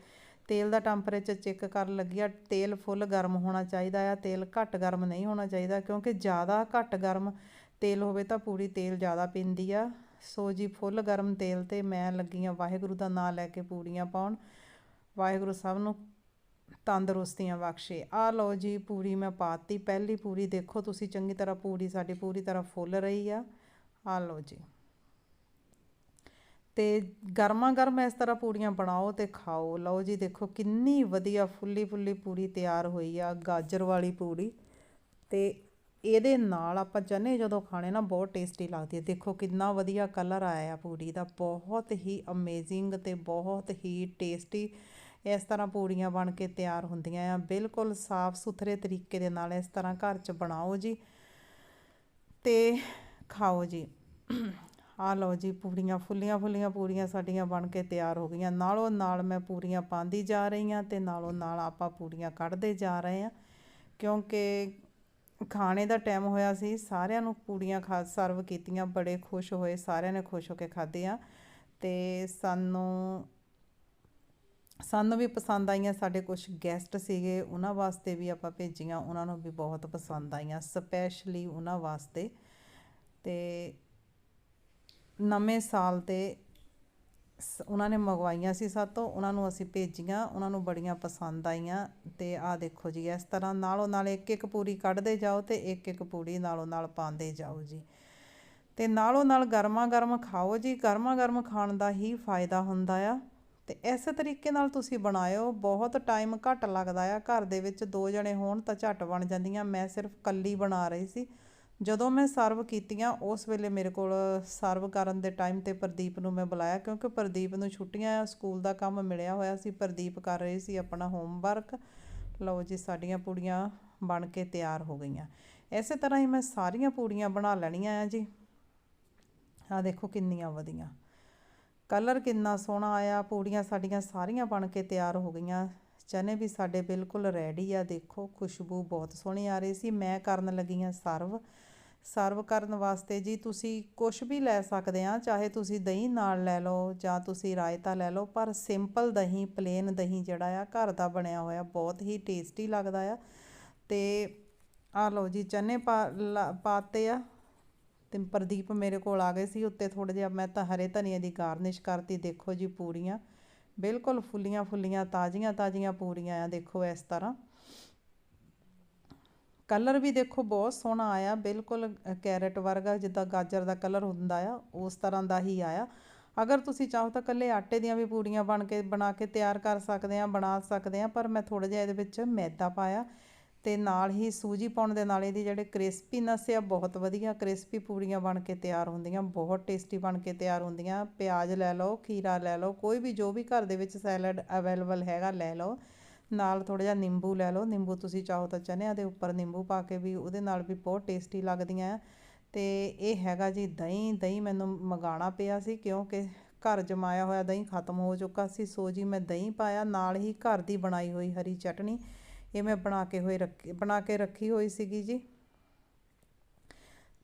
ਤੇਲ ਦਾ ਟੈਂਪਰੇਚਰ ਚੈੱਕ ਕਰਨ ਲੱਗੀ ਆ, ਤੇਲ ਫੁੱਲ ਗਰਮ ਹੋਣਾ ਚਾਹੀਦਾ ਆ, ਤੇਲ ਘੱਟ ਗਰਮ ਨਹੀਂ ਹੋਣਾ ਚਾਹੀਦਾ ਕਿਉਂਕਿ ਜ਼ਿਆਦਾ ਘੱਟ ਗਰਮ ਤੇਲ ਹੋਵੇ ਤਾਂ ਪੂਰੀ ਤੇਲ ਜ਼ਿਆਦਾ ਪੀਂਦੀ ਆ। ਸੋ ਜੀ ਫੁੱਲ ਗਰਮ ਤੇਲ ਤੇ ਮੈਂ ਲੱਗੀ ਆ ਵਾਹਿਗੁਰੂ ਦਾ ਨਾਮ ਲੈ ਕੇ ਪੂੜੀਆਂ ਪਾਉਣ। ਵਾਹਿਗੁਰੂ ਸਭ ਨੂੰ ਤੰਦਰੁਸਤੀਆਂ ਬਖਸ਼ੇ। ਆ ਲਓ ਜੀ ਪੂਰੀ ਮੈਂ ਪਾਤੀ। ਪਹਿਲੀ ਪੂਰੀ ਦੇਖੋ ਤੁਸੀਂ, ਚੰਗੀ ਤਰ੍ਹਾਂ ਪੂਰੀ ਸਾਡੀ ਪੂਰੀ ਤਰ੍ਹਾਂ ਫੁੱਲ ਰਹੀ ਆ। ਆ ਲਓ ਜੀ। ਤੇ ਗਰਮਾ ਗਰਮ ਇਸ ਤਰ੍ਹਾਂ ਪੂੜੀਆਂ ਬਣਾਓ ਤੇ ਖਾਓ। ਲਓ ਜੀ ਦੇਖੋ ਕਿੰਨੀ ਵਧੀਆ ਫੁੱਲੀ ਫੁੱਲੀ ਪੂਰੀ ਤਿਆਰ ਹੋਈ ਆ, ਗਾਜਰ ਵਾਲੀ ਪੂੜੀ। ਤੇ ਇਹਦੇ ਨਾਲ ਆਪਾਂ ਚਨੇ ਜਦੋਂ ਖਾਣੇ ਨਾ ਬਹੁਤ ਟੇਸਟੀ ਲੱਗਦੀ ਹੈ। ਦੇਖੋ ਕਿੰਨਾ ਵਧੀਆ ਕਲਰ ਆਇਆ ਆ ਪੂਰੀ ਦਾ। ਬਹੁਤ ਹੀ ਅਮੇਜ਼ਿੰਗ ਤੇ ਬਹੁਤ ਹੀ ਟੇਸਟੀ ਇਸ ਤਰ੍ਹਾਂ ਪੂੜੀਆਂ ਬਣ ਕੇ ਤਿਆਰ ਹੁੰਦੀਆਂ ਆ। ਬਿਲਕੁਲ ਸਾਫ਼ ਸੁਥਰੇ ਤਰੀਕੇ ਦੇ ਨਾਲ ਇਸ ਤਰ੍ਹਾਂ ਘਰ 'ਚ ਬਣਾਓ ਜੀ ਤੇ ਖਾਓ ਜੀ। ਆ ਲਓ ਜੀ ਪੂੜੀਆਂ, ਫੁੱਲੀਆਂ ਫੁੱਲੀਆਂ ਪੂੜੀਆਂ ਸਾਡੀਆਂ ਬਣ ਕੇ ਤਿਆਰ ਹੋ ਗਈਆਂ। ਨਾਲੋਂ ਨਾਲ ਮੈਂ ਪੂੜੀਆਂ ਪਾਉਂਦੀ ਜਾ ਰਹੀ ਹਾਂ ਤੇ ਨਾਲੋਂ ਨਾਲ ਆਪਾਂ ਪੂੜੀਆਂ ਕੱਢਦੇ ਜਾ ਰਹੇ ਹਾਂ। ਕਿਉਂਕਿ ਖਾਣੇ ਦਾ ਟਾਈਮ ਹੋਇਆ ਸੀ, ਸਾਰਿਆਂ ਨੂੰ ਪੂੜੀਆਂ ਖਾ, ਸਰਵ ਕੀਤੀਆਂ, ਬੜੇ ਖੁਸ਼ ਹੋਏ, ਸਾਰਿਆਂ ਨੇ ਖੁਸ਼ ਹੋ ਕੇ ਖਾਧੀਆਂ ਤੇ ਸਾਨੂੰ ਸਾਨੂੰ ਵੀ ਪਸੰਦ ਆਈਆਂ, ਸਾਡੇ ਕੁਝ ਗੈਸਟ ਸੀਗੇ, ਉਹਨਾਂ ਵਾਸਤੇ ਵੀ ਆਪਾਂ ਭੇਜੀਆਂ, ਉਹਨਾਂ ਨੂੰ ਵੀ ਬਹੁਤ ਪਸੰਦ ਆਈਆਂ ਸਪੈਸ਼ਲੀ ਉਹਨਾਂ ਵਾਸਤੇ। ਤੇ ਨਵੇਂ ਸਾਲ ਤੇ ਉਹਨਾਂ ਨੇ ਮੰਗਵਾਈਆਂ ਸੀ ਸਾਤੋਂ ਉਹਨਾਂ ਨੂੰ ਅਸੀਂ ਭੇਜੀਆਂ, ਉਹਨਾਂ ਨੂੰ ਬੜੀਆਂ ਪਸੰਦ ਆਈਆਂ ਤੇ ਆਹ ਦੇਖੋ ਜੀ, ਇਸ ਤਰ੍ਹਾਂ ਨਾਲੋਂ ਨਾਲ ਇੱਕ ਇੱਕ ਪੂਰੀ ਕੱਢਦੇ ਜਾਓ ਤੇ ਇੱਕ ਇੱਕ ਪੂੜੀ ਨਾਲੋਂ ਨਾਲ ਪਾਉਂਦੇ ਜਾਓ ਜੀ। ਤੇ ਨਾਲੋਂ ਨਾਲ ਗਰਮਾ ਗਰਮ ਖਾਓ ਜੀ ਗਰਮਾ ਗਰਮ ਖਾਣ ਦਾ ਹੀ ਫਾਇਦਾ ਹੁੰਦਾ ਆ। ਤੇ ਇਸੇ ਤਰੀਕੇ ਨਾਲ ਤੁਸੀਂ ਬਣਾਇਓ, ਬਹੁਤ ਟਾਈਮ ਘੱਟ ਲੱਗਦਾ ਆ, ਘਰ ਦੇ ਵਿੱਚ ਦੋ ਜਣੇ ਹੋਣ ਤਾਂ ਝੱਟ ਬਣ ਜਾਂਦੀਆਂ, ਮੈਂ ਸਿਰਫ ਕੱਲੀ ਬਣਾ ਰਹੀ ਸੀ। ਜਦੋਂ ਮੈਂ ਸਰਵ ਕੀਤੀਆਂ, ਉਸ ਵੇਲੇ ਮੇਰੇ ਕੋਲ ਸਰਵ ਕਰਨ ਦੇ ਟਾਈਮ ਤੇ ਪ੍ਰਦੀਪ ਨੂੰ ਮੈਂ ਬੁਲਾਇਆ, ਕਿਉਂਕਿ ਪ੍ਰਦੀਪ ਨੂੰ ਛੁੱਟੀਆਂ ਆ, ਸਕੂਲ ਦਾ ਕੰਮ ਮਿਲਿਆ ਹੋਇਆ ਸੀ, ਪ੍ਰਦੀਪ ਕਰ ਰਹੇ ਸੀ ਆਪਣਾ ਹੋਮਵਰਕ ਲਓ ਜੀ, ਸਾਡੀਆਂ ਪੂੜੀਆਂ ਬਣ ਕੇ ਤਿਆਰ ਹੋ ਗਈਆਂ। ਇਸੇ ਤਰ੍ਹਾਂ ਹੀ ਮੈਂ ਸਾਰੀਆਂ ਪੂੜੀਆਂ ਬਣਾ ਲੈਣੀਆਂ ਆ ਜੀ। ਆ ਦੇਖੋ ਕਿੰਨੀਆਂ ਵਧੀਆ। ਕਲਰ ਕਿੰਨਾ ਸੋਹਣਾ ਆਇਆ, ਪੂੜੀਆਂ ਸਾਡੀਆਂ ਸਾਰੀਆਂ ਬਣ ਕੇ ਤਿਆਰ ਹੋ ਗਈਆਂ। ਚਨੇ ਵੀ ਸਾਡੇ ਬਿਲਕੁਲ ਰੈਡੀ ਆ, ਦੇਖੋ, ਖੁਸ਼ਬੂ ਬਹੁਤ ਸੋਹਣੀ ਆ ਰਹੀ ਸੀ। ਮੈਂ ਕਰਨ ਲੱਗੀ ਆ ਸਰਵ ਸਰਵ ਕਰਨ ਵਾਸਤੇ ਜੀ ਤੁਸੀਂ ਕੁਝ ਵੀ ਲੈ ਸਕਦੇ ਆ, ਚਾਹੇ ਤੁਸੀਂ ਦਹੀਂ ਨਾਲ ਲੈ ਲਓ ਜਾਂ ਤੁਸੀਂ ਰਾਇਤਾ ਲੈ ਲਓ, ਪਰ ਸਿੰਪਲ ਦਹੀਂ ਪਲੇਨ ਦਹੀਂ ਜਿਹੜਾ ਆ, ਘਰ ਦਾ ਬਣਿਆ ਹੋਇਆ ਬਹੁਤ ਹੀ ਟੇਸਟੀ ਲੱਗਦਾ ਆ। ਤੇ ਆ ਲਓ ਜੀ ਚਨੇ ਪਾ, ਲਾ- ਪਾਤੇ ਆ। ਤੇ ਪ੍ਰਦੀਪ ਮੇਰੇ ਕੋਲ ਆ ਗਏ ਸੀ, ਉੱਤੇ ਥੋੜਾ ਜਿਹਾ ਮੈਂ ਤਾਂ ਹਰੇ ਧਨੀਏ ਦੀ ਗਾਰਨਿਸ਼ ਕਰਤੀ, ਦੇਖੋ ਜੀ ਪੂਰੀਆਂ। ਬਿਲਕੁਲ ਫੁੱਲੀਆਂ ਫੁੱਲੀਆਂ ਤਾਜ਼ੀਆਂ ਤਾਜ਼ੀਆਂ ਪੂਰੀਆਂ ਆ, ਦੇਖੋ ਇਸ ਤਰ੍ਹਾਂ। ਕਲਰ ਵੀ ਦੇਖੋ ਬਹੁਤ ਸੋਹਣਾ ਆਇਆ, ਬਿਲਕੁਲ ਕੈਰਟ ਵਰਗਾ ਜਿੱਦਾਂ ਗਾਜਰ ਦਾ ਕਲਰ ਹੁੰਦਾ ਆ, ਉਸ ਤਰ੍ਹਾਂ ਦਾ ਹੀ ਆਇਆ। ਅਗਰ ਤੁਸੀਂ ਚਾਹੋ ਤਾਂ ਕੱਲੇ ਆਟੇ ਦੀਆਂ ਵੀ ਪੂੜੀਆਂ ਬਣ ਕੇ, ਬਣਾ ਕੇ ਤਿਆਰ ਕਰ ਸਕਦੇ ਆ, ਬਣਾ ਸਕਦੇ ਆ, ਪਰ ਮੈਂ ਥੋੜਾ ਜਿਹਾ ਇਹਦੇ ਵਿੱਚ ਮੈਦਾ ਪਾਇਆ ਤੇ ਨਾਲ ਹੀ ਸੂਜੀ ਪਾਉਣ ਦੇ ਨਾਲ ਇਹਦੀ ਜਿਹੜੇ ਕ੍ਰਿਸਪੀਨੈਸ ਆ, ਬਹੁਤ ਵਧੀਆ ਕ੍ਰਿਸਪੀ ਪੂੜੀਆਂ ਬਣ ਕੇ ਤਿਆਰ ਹੁੰਦੀਆਂ, ਬਹੁਤ ਟੇਸਟੀ ਬਣ ਕੇ ਤਿਆਰ ਹੁੰਦੀਆਂ। ਪਿਆਜ਼ ਲੈ ਲਓ, ਖੀਰਾ ਲੈ ਲਓ, ਕੋਈ ਵੀ ਜੋ ਵੀ ਘਰ ਦੇ ਵਿੱਚ ਸੈਲਡ ਅਵੇਲੇਬਲ ਹੈਗਾ, ਲੈ ਲਓ। ਨਾਲ ਥੋੜ੍ਹਾ ਜਿਹਾ ਨਿੰਬੂ ਲੈ ਲਓ, ਨਿੰਬੂ ਤੁਸੀਂ ਚਾਹੋ ਤਾਂ ਚਨਿਆਂ ਦੇ ਉੱਪਰ ਨਿੰਬੂ ਪਾ ਕੇ ਵੀ ਉਹਦੇ ਨਾਲ ਵੀ ਬਹੁਤ ਟੇਸਟੀ ਲੱਗਦੀਆਂ ਆ। ਤੇ ਇਹ ਹੈਗਾ ਜੀ ਦਹੀਂ ਦਹੀਂ ਮੈਨੂੰ ਮੰਗਾਉਣਾ ਪਿਆ ਸੀ ਕਿਉਂਕਿ ਘਰ ਜਮਾਇਆ ਹੋਇਆ ਦਹੀਂ ਖਤਮ ਹੋ ਚੁੱਕਾ ਸੀ, ਸੋ ਜੀ ਮੈਂ ਦਹੀਂ ਪਾਇਆ, ਨਾਲ ਹੀ ਘਰ ਦੀ ਬਣਾਈ ਹੋਈ ਹਰੀ ਚਟਣੀ ਇਹ ਮੈਂ ਬਣਾ ਕੇ ਹੋਈ ਰੱਖੀ, ਬਣਾ ਕੇ ਰੱਖੀ ਹੋਈ ਸੀਗੀ ਜੀ।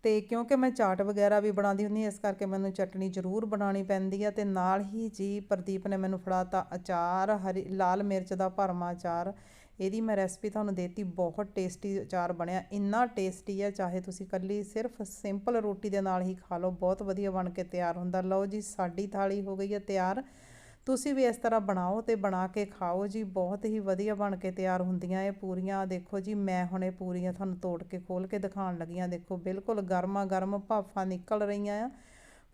ਤੇ ਕਿਉਂਕਿ ਮੈਂ ਚਾਟ ਵਗੈਰਾ ਵੀ ਬਣਾਉਂਦੀ ਹੁੰਦੀ ਇਸ ਕਰਕੇ ਮੈਨੂੰ ਚਟਣੀ ਜ਼ਰੂਰ ਬਣਾਉਣੀ ਪੈਂਦੀ ਆ ਤੇ ਨਾਲ ਹੀ ਜੀ ਪ੍ਰਦੀਪ ਨੇ ਮੈਨੂੰ ਫੜਾਤਾ ਅਚਾਰ, ਹਰੀ, ਲਾਲ ਮਿਰਚ ਦਾ ਭਰਮਾ ਅਚਾਰ। ਇਹਦੀ ਮੈਂ ਰੈਸਪੀ ਤੁਹਾਨੂੰ ਦੇਤੀ, ਬਹੁਤ ਟੇਸਟੀ ਅਚਾਰ ਬਣਿਆ। ਇੰਨਾ ਟੇਸਟੀ ਆ, ਚਾਹੇ ਤੁਸੀਂ ਕੱਲੀ ਸਿਰਫ ਸਿੰਪਲ ਰੋਟੀ ਦੇ ਨਾਲ ਹੀ ਖਾ ਲਓ, ਬਹੁਤ ਵਧੀਆ ਬਣ ਕੇ ਤਿਆਰ ਹੁੰਦਾ। ਲਓ ਜੀ, ਸਾਡੀ ਥਾਲੀ ਹੋ ਗਈ ਹੈ ਤਿਆਰ। ਤੁਸੀਂ ਵੀ ਇਸ ਤਰ੍ਹਾਂ ਬਣਾਓ ਤੇ ਬਣਾ ਕੇ ਖਾਓ ਜੀ, ਬਹੁਤ ਹੀ ਵਧੀਆ ਬਣ ਕੇ ਤਿਆਰ ਹੁੰਦੀਆਂ ਇਹ ਪੂਰੀਆਂ। ਦੇਖੋ ਜੀ, ਮੈਂ ਹੁਣ ਇਹ ਪੂਰੀਆਂ ਤੁਹਾਨੂੰ ਤੋੜ ਕੇ ਖੋਲ ਕੇ ਦਿਖਾਉਣ ਲੱਗੀਆਂ ਦੇਖੋ, ਬਿਲਕੁਲ ਗਰਮਾ ਗਰਮ ਭਾਫਾਂ ਨਿਕਲ ਰਹੀਆਂ ਆ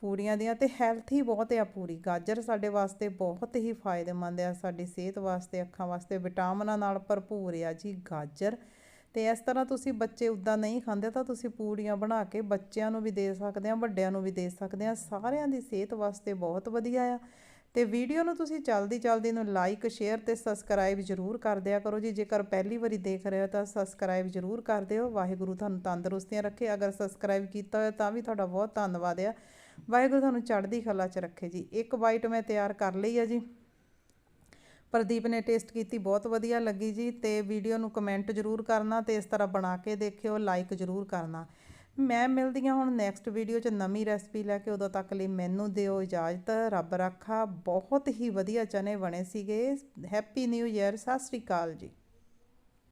ਪੂਰੀਆਂ ਦੀਆਂ ਤੇ ਹੈਲਥੀ ਬਹੁਤ ਆ ਪੂਰੀ। ਗਾਜਰ ਸਾਡੇ ਵਾਸਤੇ ਬਹੁਤ ਹੀ ਫਾਇਦੇਮੰਦ ਆ, ਸਾਡੀ ਸਿਹਤ ਵਾਸਤੇ, ਅੱਖਾਂ ਵਾਸਤੇ ਵਿਟਾਮਿਨਾਂ ਨਾਲ ਭਰਪੂਰ ਆ ਜੀ ਗਾਜਰ। ਤੇ ਇਸ ਤਰ੍ਹਾਂ ਤੁਸੀਂ ਬੱਚੇ ਉੱਦਾਂ ਨਹੀਂ ਖਾਂਦੇ ਤਾਂ ਤੁਸੀਂ ਪੂਰੀਆਂ ਬਣਾ ਕੇ ਬੱਚਿਆਂ ਨੂੰ ਵੀ ਦੇ ਸਕਦੇ ਆ, ਵੱਡਿਆਂ ਨੂੰ ਵੀ ਦੇ ਸਕਦੇ ਆ। ਸਾਰਿਆਂ ਦੀ ਸਿਹਤ ਵਾਸਤੇ ਬਹੁਤ ਵਧੀਆ ਆ। ਤੇ ਵੀਡੀਓ ਨੂੰ ਤੁਸੀਂ ਜਲਦੀ ਜਲਦੀ ਨੂੰ ਲਾਈਕ ਸ਼ੇਅਰ ਤੇ ਸਬਸਕ੍ਰਾਈਬ ਜ਼ਰੂਰ ਕਰ ਦਿਆ ਕਰੋ ਜੀ। ਜੇਕਰ ਪਹਿਲੀ ਵਾਰੀ ਦੇਖ ਰਹੇ ਹੋ ਤਾਂ ਸਬਸਕ੍ਰਾਈਬ ਜ਼ਰੂਰ ਕਰ ਦਿਓ। ਵਾਹਿਗੁਰੂ ਤੁਹਾਨੂੰ ਤੰਦਰੁਸਤੀਆਂ ਰੱਖੇ। ਅਗਰ ਸਬਸਕ੍ਰਾਈਬ ਕੀਤਾ ਹੋਇਆ ਤਾਂ ਵੀ ਤੁਹਾਡਾ ਬਹੁਤ ਧੰਨਵਾਦ ਆ। ਵਾਹਿਗੁਰੂ ਤੁਹਾਨੂੰ ਚੜ੍ਹਦੀ ਕਲਾ 'ਚ ਰੱਖੇ ਜੀ। ਇੱਕ ਬਾਈਟ ਮੈਂ ਤਿਆਰ ਕਰ ਲਈ ਆ ਜੀ। ਪ੍ਰਦੀਪ ਨੇ ਟੇਸਟ ਕੀਤੀ, ਬਹੁਤ ਵਧੀਆ ਲੱਗੀ ਜੀ। ਤੇ ਵੀਡੀਓ ਨੂੰ ਕਮੈਂਟ ਜ਼ਰੂਰ ਕਰਨਾ ਤੇ ਇਸ ਤਰ੍ਹਾਂ ਬਣਾ ਕੇ ਦੇਖਿਓ ਲਾਈਕ ਜ਼ਰੂਰ ਕਰਨਾ। ਮੈਂ ਮਿਲਦੀ ਹਾਂ ਹੁਣ ਨੈਕਸਟ ਵੀਡੀਓ 'ਚ ਨਵੀਂ ਰੈਸਪੀ ਲੈ ਕੇ ਉਦੋਂ ਤੱਕ ਲਈ ਮੈਨੂੰ ਦਿਓ ਇਜਾਜ਼ਤ, ਰੱਬ ਰੱਖਾ, ਬਹੁਤ ਹੀ ਵਧੀਆ ਚਨੇ ਬਣੇ ਸੀਗੇ happy new year Sat Sri ਅਕਾਲ ਜੀ।